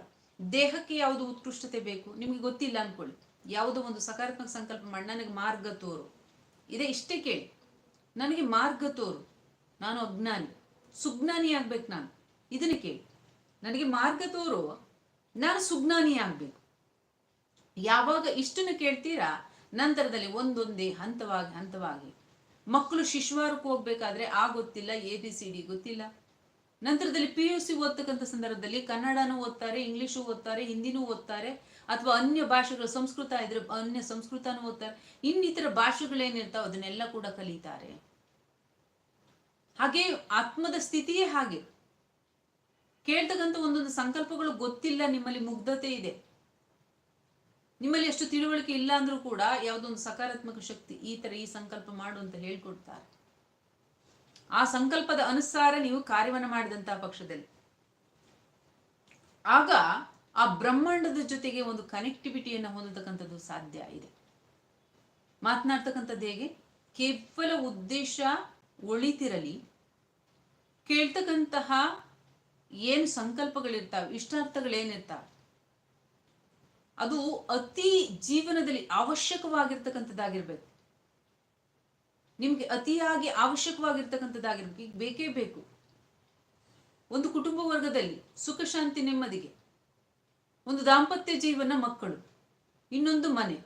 ದೇಹಕ್ಕೆ ಯಾವುದು ಉತ್ಕೃಷ್ಟತೆ ಬೇಕು? ನಿಮಗೆ ಗೊತ್ತಿಲ್ಲ ಅನ್ಕೊಳ್ಳಿ. ಯಾವುದೋ ಒಂದು ಸಕಾರಾತ್ಮಕ ಸಂಕಲ್ಪ ಮಾಡಿ ನನಗೆ ಮಾರ್ಗ ತೋರು. ಇದೇ ಇಷ್ಟೇ ಕೇಳಿ. ನನಗೆ ಮಾರ್ಗ ತೋರು. ನಾನು ಅಜ್ಞಾನಿ. ಸುಜ್ಞಾನಿ ಆಗ್ಬೇಕು ನಾನು. ಇದನ್ನ ಕೇಳಿ. ನನಗೆ ಮಾರ್ಗ ತೋರು. ನಾನು ಸುಜ್ಞಾನಿ ಆಗ್ಬೇಕು. ಯಾವಾಗ ಇಷ್ಟನ್ನು ಕೇಳ್ತೀರಾ? ನಂತರದಲ್ಲಿ ಒಂದೊಂದೇ ಹಂತವಾಗಿ ಹಂತವಾಗಿ. ಮಕ್ಕಳು ಶಿಶುವಾರಕ್ಕೆ ಹೋಗ್ಬೇಕಾದ್ರೆ ಆ ಗೊತ್ತಿಲ್ಲ, ಎ, ಬಿ, ಸಿ, ಡಿ ಗೊತ್ತಿಲ್ಲ. ನಂತರದಲ್ಲಿ ಪಿ ಯು ಸಿ ಓದ್ತಕ್ಕಂಥ ಸಂದರ್ಭದಲ್ಲಿ ಕನ್ನಡನೂ ಓದ್ತಾರೆ ಇಂಗ್ಲಿಷು ಓದ್ತಾರೆ, ಹಿಂದಿನೂ ಓದ್ತಾರೆ. ಅಥವಾ ಅನ್ಯ ಭಾಷೆಗಳು, ಸಂಸ್ಕೃತ ಇದ್ರೆ ಅನ್ಯ ಸಂಸ್ಕೃತನೂ ಓದ್ತಾರೆ. ಇನ್ನಿತರ ಭಾಷೆಗಳೇನಿರ್ತಾವ ಅದನ್ನೆಲ್ಲ ಕೂಡ ಕಲಿತಾರೆ. ಹಾಗೆ ಆತ್ಮದ ಸ್ಥಿತಿಯೇ ಹಾಗೆ. ಕೇಳ್ತಕ್ಕಂಥ ಒಂದೊಂದು ಸಂಕಲ್ಪಗಳು ಗೊತ್ತಿಲ್ಲ, ನಿಮ್ಮಲ್ಲಿ ಮುಗ್ಧತೆ ಇದೆ. ನಿಮ್ಮಲ್ಲಿ ಎಷ್ಟು ತಿಳುವಳಿಕೆ ಇಲ್ಲ ಅಂದ್ರೂ ಕೂಡ ಯಾವುದೊಂದು ಸಕಾರಾತ್ಮಕ ಶಕ್ತಿ ಈ ತರ ಈ ಸಂಕಲ್ಪ ಮಾಡು ಅಂತ ಹೇಳ್ಕೊಡ್ತಾರೆ. ಆ ಸಂಕಲ್ಪದ ಅನುಸಾರ ನೀವು ಕಾರ್ಯವನ್ನು ಮಾಡಿದಂತಹ ಪಕ್ಷದಲ್ಲಿ. ಆಗ ಆ ಬ್ರಹ್ಮಾಂಡದ ಜೊತೆಗೆ ಒಂದು ಕನೆಕ್ಟಿವಿಟಿಯನ್ನು ಹೊಂದತಕ್ಕಂಥದ್ದು ಸಾಧ್ಯ ಇದೆ. ಮಾತನಾಡ್ತಕ್ಕಂಥದ್ದು ಹೇಗೆ? ಕೇವಲ ಉದ್ದೇಶ ಒಳಿತಿರಲಿ. ಕೇಳ್ತಕ್ಕಂತಹ ಏನು ಸಂಕಲ್ಪಗಳಿರ್ತಾವೆ, ಇಷ್ಟಾರ್ಥಗಳೇನಿರ್ತಾವೆ, ಅದು ಅತಿ ಜೀವನದಲ್ಲಿ ಅವಶ್ಯಕವಾಗಿರ್ತಕ್ಕಂಥದ್ದಾಗಿರ್ಬೇಕು. ನಿಮ್ಗೆ ಅತಿಯಾಗಿ ಅವಶ್ಯಕವಾಗಿರ್ತಕ್ಕಂಥದ್ದಾಗಿರ್ಬೇಕು, ಬೇಕೇ ಬೇಕು. ಒಂದು ಕುಟುಂಬ ವರ್ಗದಲ್ಲಿ ಸುಖ, ಶಾಂತಿ ನೆಮ್ಮದಿಗೆ ಒಂದು ದಾಂಪತ್ಯ ಜೀವನ ಮಕ್ಕಳು, ಇನ್ನೊಂದು ಮನೆ,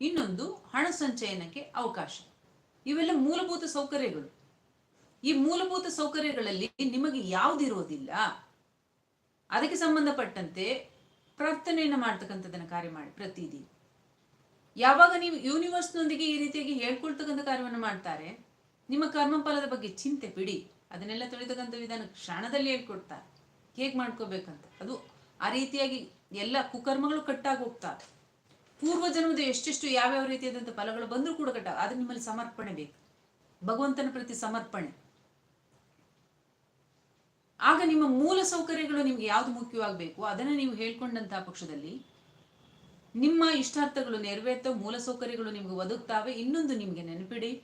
ಇನ್ನೊಂದು ಹಣ ಸಂಚಯನಕ್ಕೆ ಅವಕಾಶ. ಇವೆಲ್ಲ ಮೂಲಭೂತ ಸೌಕರ್ಯಗಳು. ಈ ಮೂಲಭೂತ ಸೌಕರ್ಯಗಳಲ್ಲಿ ನಿಮಗೆ ಯಾವುದಿರೋದಿಲ್ಲ. ಅದಕ್ಕೆ ಸಂಬಂಧಪಟ್ಟಂತೆ ಪ್ರಾರ್ಥನೆಯನ್ನು ಮಾಡ್ತಕ್ಕಂಥದ್ದನ್ನು ಕಾರ್ಯ ಮಾಡಿ ಪ್ರತಿದಿನ. ಯಾವಾಗ ನೀವು ಯೂನಿವರ್ಸ್ನೊಂದಿಗೆ ಈ ರೀತಿಯಾಗಿ ಹೇಳ್ಕೊಳ್ತಕ್ಕಂಥ ಕಾರ್ಯವನ್ನು ಮಾಡ್ತಾರೆ, ನಿಮ್ಮ ಕರ್ಮಫಲದ ಬಗ್ಗೆ ಚಿಂತೆ ಬಿಡಿ. ಅದನ್ನೆಲ್ಲ ತಿಳಿತಕ್ಕಂಥ ವಿಧಾನ ಕ್ಷಣದಲ್ಲಿ ಹೇಳ್ಕೊಡ್ತಾರೆ. ಹೇಗೆ ಮಾಡ್ಕೋಬೇಕಂತ. ಅದು ಆ ರೀತಿಯಾಗಿ ಎಲ್ಲ ಕುಕರ್ಮಗಳು ಕಟ್ಟಾಗಿ ಹೋಗ್ತಾ. ಪೂರ್ವ ಜನ್ಮದ ಎಷ್ಟೆಷ್ಟು ಯಾವ್ಯಾವ ರೀತಿಯಾದಂಥ ಫಲಗಳು ಬಂದರೂ ಕೂಡ ಕಟ್ಟಾಗ ಅದು ನಿಮ್ಮಲ್ಲಿ ಸಮರ್ಪಣೆ ಬೇಕು. ಭಗವಂತನ ಪ್ರತಿ ಸಮರ್ಪಣೆ. ಆಗ ನಿಮ್ಮ ಮೂಲ ಸೌಕರ್ಯಗಳು ನಿಮ್ಗೆ ಯಾವ್ದು ಮುಖ್ಯವಾಗಬೇಕು, ಅದನ್ನ ನೀವು ಹೇಳ್ಕೊಂಡಂತಹ ಪಕ್ಷದಲ್ಲಿ ನಿಮ್ಮ ಇಷ್ಟಾರ್ಥಗಳು ನೆರವೇರ್ತ, ಮೂಲ ಸೌಕರ್ಯಗಳು ನಿಮ್ಗೆ ಒದಗ್ತಾವೆ. ಇನ್ನೊಂದು ನಿಮಗೆ ನೆನಪಿಡಿ,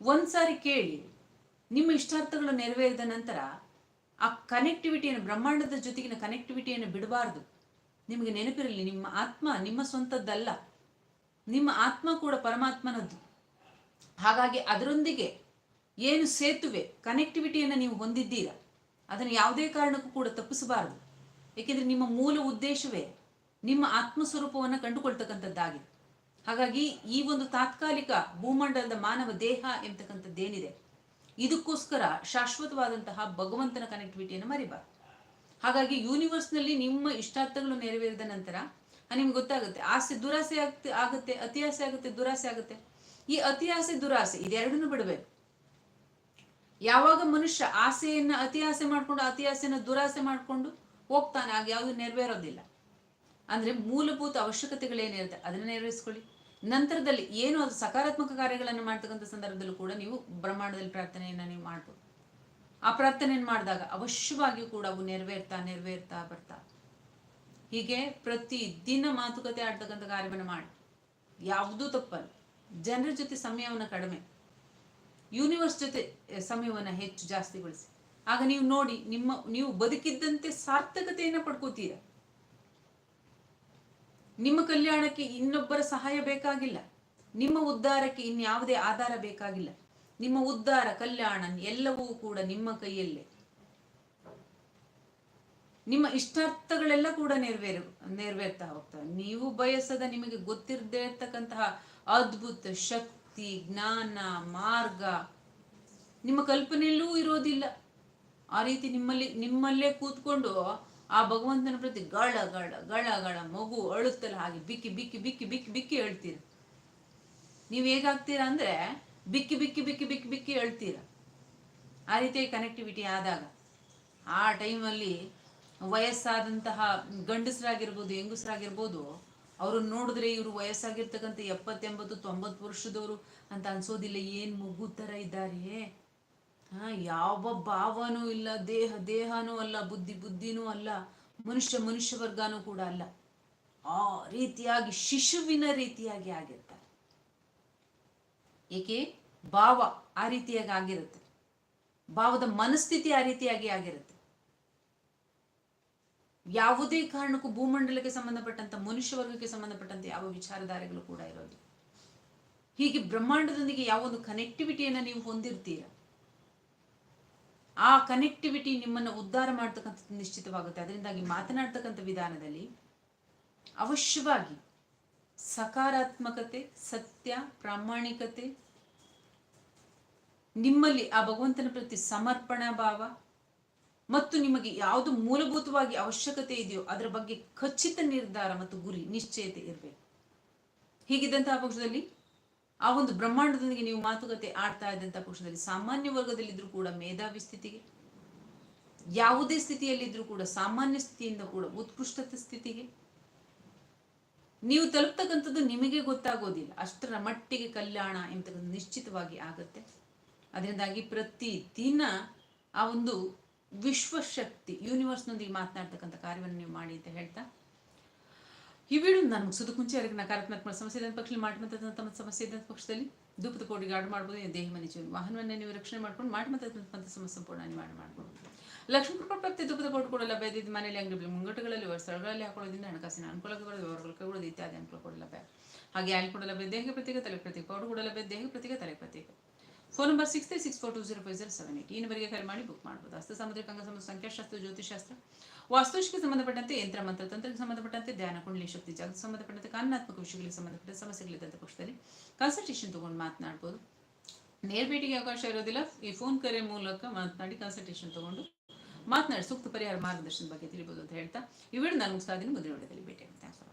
ಒಂದ್ಸಾರಿ ಕೇಳಿ, ನಿಮ್ಮ ಇಷ್ಟಾರ್ಥಗಳು ನೆರವೇರಿದ ನಂತರ ಆ ಕನೆಕ್ಟಿವಿಟಿಯನ್ನು ಬ್ರಹ್ಮಾಂಡದ ಜೊತೆಗಿನ ಕನೆಕ್ಟಿವಿಟಿಯನ್ನು ಬಿಡಬಾರ್ದು. ನಿಮಗೆ ನೆನಪಿರಲಿ, ನಿಮ್ಮ ಆತ್ಮ ನಿಮ್ಮ ಸ್ವಂತದ್ದಲ್ಲ. ನಿಮ್ಮ ಆತ್ಮ ಕೂಡ ಪರಮಾತ್ಮನದ್ದು. ಹಾಗಾಗಿ ಅದರೊಂದಿಗೆ ಏನು ಸೇತುವೆ ಕನೆಕ್ಟಿವಿಟಿಯನ್ನು ನೀವು ಹೊಂದಿದ್ದೀರಾ? ಅದನ್ನು ಯಾವುದೇ ಕಾರಣಕ್ಕೂ ಕೂಡ ತಪ್ಪಿಸಬಾರದು. ಏಕೆಂದರೆ ನಿಮ್ಮ ಮೂಲ ಉದ್ದೇಶವೇ ನಿಮ್ಮ ಆತ್ಮ ಸ್ವರೂಪವನ್ನು ಕಂಡುಕೊಳ್ತಕ್ಕಂಥದ್ದಾಗಿದೆ. ಹಾಗಾಗಿ ಈ ಒಂದು ತಾತ್ಕಾಲಿಕ ಭೂಮಂಡಲದ ಮಾನವ ದೇಹ ಎಂತಕ್ಕಂಥದ್ದೇನಿದೆ, ಇದಕ್ಕೋಸ್ಕರ ಶಾಶ್ವತವಾದಂತಹ ಭಗವಂತನ ಕನೆಕ್ಟಿವಿಟಿಯನ್ನು ಮರಿಬಾರ್ದು. ಹಾಗಾಗಿ ಯೂನಿವರ್ಸ್ನಲ್ಲಿ ನಿಮ್ಮ ಇಷ್ಟಾರ್ಥಗಳು ನೆರವೇರಿದ ನಂತರ ನಿಮ್ಗೆ ಗೊತ್ತಾಗುತ್ತೆ, ಆಸೆ ದುರಾಸೆ ಆಗ್ತಿ, ಆಗುತ್ತೆ ಅತಿ ಆಸೆ ಆಗುತ್ತೆ, ದುರಾಸೆ ಆಗುತ್ತೆ. ಈ ಅತಿ ಆಸೆ ದುರಾಸೆ ಇದೆರಡನ್ನೂ ಬಿಡಬೇಕು. ಯಾವಾಗ ಮನುಷ್ಯ ಆಸೆಯನ್ನ ಅತಿ ಆಸೆ ಮಾಡ್ಕೊಂಡು ಅತಿ ಆಸೆನ ದುರಾಸೆ ಮಾಡ್ಕೊಂಡು ಹೋಗ್ತಾನೆ, ಆಗ ಯಾವುದು ನೆರವೇರೋದಿಲ್ಲ. ಅಂದ್ರೆ ಮೂಲಭೂತ ಅವಶ್ಯಕತೆಗಳೇನಿರುತ್ತೆ ಅದನ್ನ ನೆರವೇರಿಸ್ಕೊಳ್ಳಿ. ನಂತರದಲ್ಲಿ ಏನು ಅದು ಸಕಾರಾತ್ಮಕ ಕಾರ್ಯಗಳನ್ನು ಮಾಡ್ತಕ್ಕಂಥ ಸಂದರ್ಭದಲ್ಲೂ ಕೂಡ ನೀವು ಬ್ರಹ್ಮಾಂಡದಲ್ಲಿ ಪ್ರಾರ್ಥನೆಯನ್ನ ನೀವು ಮಾಡ್ಬೋದು. ಆ ಪ್ರಾರ್ಥನೆ ಮಾಡಿದಾಗ? ಅವಶ್ಯವಾಗಿಯೂ ಕೂಡ ಅವು ನೆರವೇರ್ತಾ ನೆರವೇರ್ತಾ ಬರ್ತಾ. ಹೀಗೆ ಪ್ರತಿ ದಿನ ಮಾತುಕತೆ ಆಡ್ತಕ್ಕಂಥ ಕಾರ್ಯವನ್ನು ಮಾಡಿ. ಯಾವುದೂ ತಪ್ಪಲ್ಲ. ಜನರ ಜೊತೆ ಸಮಯವನ್ನು ಕಡಿಮೆ. ಯೂನಿವರ್ಸ್ ಜೊತೆ ಸಮಯವನ್ನು ಹೆಚ್ಚು ಜಾಸ್ತಿಗೊಳಿಸಿ ಆಗ ನೀವು ನೋಡಿ, ನಿಮ್ಮ, ನೀವು ಬದುಕಿದ್ದಂತೆ ಸಾರ್ಥಕತೆಯನ್ನು ಪಡ್ಕೋತೀರ. ನಿಮ್ಮ ಕಲ್ಯಾಣಕ್ಕೆ ಇನ್ನೊಬ್ಬರ ಸಹಾಯ ಬೇಕಾಗಿಲ್ಲ. ನಿಮ್ಮ ಉದ್ಧಾರಕ್ಕೆ ಇನ್ಯಾವುದೇ ಆಧಾರ ಬೇಕಾಗಿಲ್ಲ. ನಿಮ್ಮ ಉದ್ಧಾರ ಕಲ್ಯಾಣ ಎಲ್ಲವೂ ಕೂಡ ನಿಮ್ಮ ಕೈಯಲ್ಲೇ. ನಿಮ್ಮ ಇಷ್ಟಾರ್ಥಗಳೆಲ್ಲ ಕೂಡ ನೆರವೇರು, ನೆರವೇರ್ತಾ ಹೋಗ್ತವೆ ನೀವು ಬಯಸದ ನಿಮಗೆ ಗೊತ್ತಿರದೇ ಇರ್ತಕ್ಕಂತಹ ಅದ್ಭುತ ಶಕ್ತಿ, ಜ್ಞಾನ, ಮಾರ್ಗ ನಿಮ್ಮ ಕಲ್ಪನೆಯಲ್ಲೂ ಇರೋದಿಲ್ಲ. ಆ ರೀತಿ ನಿಮ್ಮಲ್ಲಿ, ನಿಮ್ಮಲ್ಲೇ ಕೂತ್ಕೊಂಡು ಆ ಭಗವಂತನ ಪ್ರತಿ ಗಳ ಗಳ ಗಳ ಗಳ ಮಗು ಅಳುತ್ತಲ್ಲ ಹಾಗೆ ಬಿಕ್ಕಿ ಬಿಕ್ಕಿ ಬಿಕ್ಕಿ ಬಿಕ್ಕಿ ಬಿಕ್ಕಿ ಹೇಳ್ತೀರ. ನೀವು ಹೇಗಾಗ್ತೀರಾ ಅಂದ್ರೆ ಬಿಕ್ಕಿ ಬಿಕ್ಕಿ ಬಿಕ್ಕಿ ಬಿಕ್ಕಿ ಬಿಕ್ಕಿ ಹೇಳ್ತೀರ? ಆ ರೀತಿ ಕನೆಕ್ಟಿವಿಟಿ ಆದಾಗ, ಆ ಟೈಮಲ್ಲಿ ವಯಸ್ಸಾದಂತಹ ಗಂಡಸರಾಗಿರ್ಬೋದು, ಹೆಂಗಸರಾಗಿರ್ಬೋದು, ಅವ್ರನ್ನ ನೋಡಿದ್ರೆ ಇವರು ವಯಸ್ಸಾಗಿರ್ತಕ್ಕಂಥ ಎಪ್ಪತ್ತೆಂಬತ್ತು, ತೊಂಬತ್ತು ವರ್ಷದವರು ಅಂತ ಅನ್ಸೋದಿಲ್ಲ, ಏನು ಮಗು ಥರ ಇದ್ದಾರೆ? ಹಾ, ಯಾವ ಭಾವನೂ ಇಲ್ಲ, ದೇಹ, ದೇಹನೂ ಅಲ್ಲ, ಬುದ್ಧಿ, ಬುದ್ಧಿನೂ ಅಲ್ಲ, ಮನುಷ್ಯ ಮನುಷ್ಯ ವರ್ಗನೂ ಕೂಡ ಅಲ್ಲ. ಆ ರೀತಿಯಾಗಿ ಶಿಶುವಿನ ರೀತಿಯಾಗಿ ಆಗಿರ್ತಾರೆ ಏಕೆ? ಭಾವ ಆ ರೀತಿಯಾಗಿ ಆಗಿರುತ್ತೆ. ಭಾವದ ಮನಸ್ಥಿತಿ ಆ ರೀತಿಯಾಗಿ ಆಗಿರುತ್ತೆ. ಯಾವುದೇ ಕಾರಣಕ್ಕೂ ಭೂಮಂಡಲಕ್ಕೆ ಸಂಬಂಧಪಟ್ಟಂತ ಮನುಷ್ಯ ವರ್ಗಕ್ಕೆ ಸಂಬಂಧಪಟ್ಟಂತೆ ಯಾವ ವಿಚಾರಧಾರೆಗಳು ಕೂಡ ಇರೋದು ಹೀಗೆ ಬ್ರಹ್ಮಾಂಡದೊಂದಿಗೆ ಯಾವ ಒಂದು ಕನೆಕ್ಟಿವಿಟಿಯನ್ನ ನೀವು ಹೊಂದಿರ್ತೀರ? ಆ ಕನೆಕ್ಟಿವಿಟಿ ನಿಮ್ಮನ್ನು ಉದ್ಧಾರ ಮಾಡ್ತಕ್ಕಂಥದ್ದು ನಿಶ್ಚಿತವಾಗುತ್ತೆ. ಅದರಿಂದಾಗಿ ಮಾತನಾಡ್ತಕ್ಕಂಥ ವಿಧಾನದಲ್ಲಿ ಅವಶ್ಯವಾಗಿ ಸಕಾರಾತ್ಮಕತೆ, ಸತ್ಯ, ಪ್ರಾಮಾಣಿಕತೆ, ನಿಮ್ಮಲ್ಲಿ ಆ ಭಗವಂತನ ಪ್ರತಿ ಸಮರ್ಪಣಾ ಭಾವ ಮತ್ತು ನಿಮಗೆ ಯಾವುದು ಮೂಲಭೂತವಾಗಿ ಅವಶ್ಯಕತೆ ಇದೆಯೋ ಅದರ ಬಗ್ಗೆ ಖಚಿತ ನಿರ್ಧಾರ ಮತ್ತು ಗುರಿ, ನಿಶ್ಚಯತೆ ಇರಬೇಕು. ಹೀಗಿದ್ದಂತಹ ಪಕ್ಷದಲ್ಲಿ ಆ ಒಂದು ಬ್ರಹ್ಮಾಂಡದೊಂದಿಗೆ ನೀವು ಮಾತುಕತೆ ಆಡ್ತಾ ಇದ್ದಂಥ ಪಕ್ಷದಲ್ಲಿ ಸಾಮಾನ್ಯ ವರ್ಗದಲ್ಲಿದ್ದರೂ ಕೂಡ ಮೇಧಾವಿ ಸ್ಥಿತಿಗೆ, ಯಾವುದೇ ಸ್ಥಿತಿಯಲ್ಲಿದ್ದರೂ ಕೂಡ ಸಾಮಾನ್ಯ ಸ್ಥಿತಿಯಿಂದ ಕೂಡ ಉತ್ಕೃಷ್ಟತೆ ಸ್ಥಿತಿಗೆ ನೀವು ತಲುಪ್ತಕ್ಕಂಥದ್ದು ನಿಮಗೆ ಗೊತ್ತಾಗೋದಿಲ್ಲ. ಅಷ್ಟರ ಮಟ್ಟಿಗೆ ಕಲ್ಯಾಣ ಎಂತಕ್ಕಂಥ ನಿಶ್ಚಿತವಾಗಿ ಆಗುತ್ತೆ. ಅದರಿಂದಾಗಿ ಪ್ರತಿ ದಿನ ಆ ಒಂದು ವಿಶ್ವಶಕ್ತಿ ಯೂನಿವರ್ಸ್ನೊಂದಿಗೆ ಮಾತನಾಡ್ತಕ್ಕಂಥ ಕಾರ್ಯವನ್ನು ನೀವು ಮಾಡಿ ಅಂತ ಹೇಳ್ತಾ. ಈ ವಿಡಿಯೋ ನಾನು ಮುಗಿಸೋದಕ್ಕೆ ಮುಂಚೆ ಅವರಿಗೆ ನಕಾರಾತ್ಮಕ ಸಮಸ್ಯೆ ಇದ್ದಂಥ ಪಕ್ಷದಲ್ಲಿ ಮಾಡಿ ತಮ್ಮ ಸಮಸ್ಯೆ ಇದ್ದಂಥ ಪಕ್ಷದಲ್ಲಿ ಧೂಪದ ಕೋಡಿಗೆ ಆಡು ಮಾಡ್ಬೋದು, ದೇಹ ಮನೆ ಜೀವನ ವಾಹನವನ್ನೇ ನೀವು ರಕ್ಷಣೆ ಮಾಡ್ಕೊಂಡು ಮಾಡಿ ಸಮಸ್ಯೆ ಸಂಪೂರ್ಣ ನಿವಾರಣೆ ಮಾಡ್ಬೋದು. ಲಕ್ಷ್ಮೀ ಪ್ರಾಪ್ತಿ ಧೂಪದ ಕೋಟು ಕೂಡ ಲಭ್ಯ ಮನೆಯಲ್ಲಿ ಅಂಗಡಿ ಮುಂಗಟ್ಟುಗಳಲ್ಲಿ ಸ್ಥಳಗಳಲ್ಲಿ ಹಾಕೊಳ್ಳೋದ್ರಿಂದ ಹಣಕಾಸಿನ ವ್ಯವಹಾರಗಳು ಕೈಗೊಳ್ಳೋದು ಇತ್ಯಾದಿ ಅನುಕೂಲ ಕೂಡ ಲಭ್ಯ. ಹಾಗೆ ಆಯಿಲ್ ಕೂಡ ಲಭ್ಯ ದೇಹ ಪ್ರತ್ಯೇಕ, ತಲೆ ಪ್ರತೀಕ ಪೌಡರ್ ಕೂಡ ಲಭ್ಯ ದೇಹ ಪ್ರತ್ಯೇಕ ತಲೆ ಪ್ರತೀಕ phone number six three six four two zero five zero seven eight ಈ ಕರೆ ಮಾಡಿ ಬುಕ್ ಮಾಡ್ಬೋದು. ಹಸ್ತ ಸಾಮುದ್ರಿಕ ಅಂಗ ಸಂಬಂಧ, ಸಂಖ್ಯಾಶಾಸ್ತ್ರ ಜ್ಯೋತಿಷಾಸ್ತ್ರ ವಾಸ್ತುಶಿಗೆ ಸಂಬಂಧಪಟ್ಟಂತೆ, ಯಂತ್ರ, ಮಂತ್ರ ತಂತ್ರಕ್ಕೆ ಸಂಬಂಧಪಟ್ಟಂತೆ, ಧ್ಯಾನ, ಕುಂಡಲಿ, ಶಕ್ತಿ ಜಾಗಕ್ಕೆ ಸಂಬಂಧಪಟ್ಟಂತೆ, ಕಾನೂನಾತ್ಮಕ ವಿಷಯಗಳಿಗೆ ಸಂಬಂಧಪಟ್ಟ ಸಮಸ್ಯೆಗಳಿದ್ದಂಥ ಪಕ್ಷದಲ್ಲಿ ಕನ್ಸಲ್ಟೇಷನ್ ತಗೊಂಡು ಮಾತನಾಡ್ಬೋದು. ನೇರ ಭೇಟಿಗೆ ಅವಕಾಶ ಇರೋದಿಲ್ಲ. ಈ ಫೋನ್ ಕರೆ ಮೂಲಕ ಮಾತನಾಡಿ ಕನ್ಸಲ್ಟೇಷನ್ ತಗೊಂಡು. ಮಾತನಾಡಿ ಸೂಕ್ತ ಪರಿಹಾರ ಮಾರ್ಗದರ್ಶನದ ಬಗ್ಗೆ ತಿಳಿಬೋದು ಅಂತ ಹೇಳ್ತಾ ವಿಡಿಯೋ ನಾನು ಮುಗಿಸ್ತಾ ಇದ್ದೀನಿ ಮುಂದಿನ ವಿಡಿಯೋದಲ್ಲಿ ಭೇಟಿ ವಾಚಿಂಗ್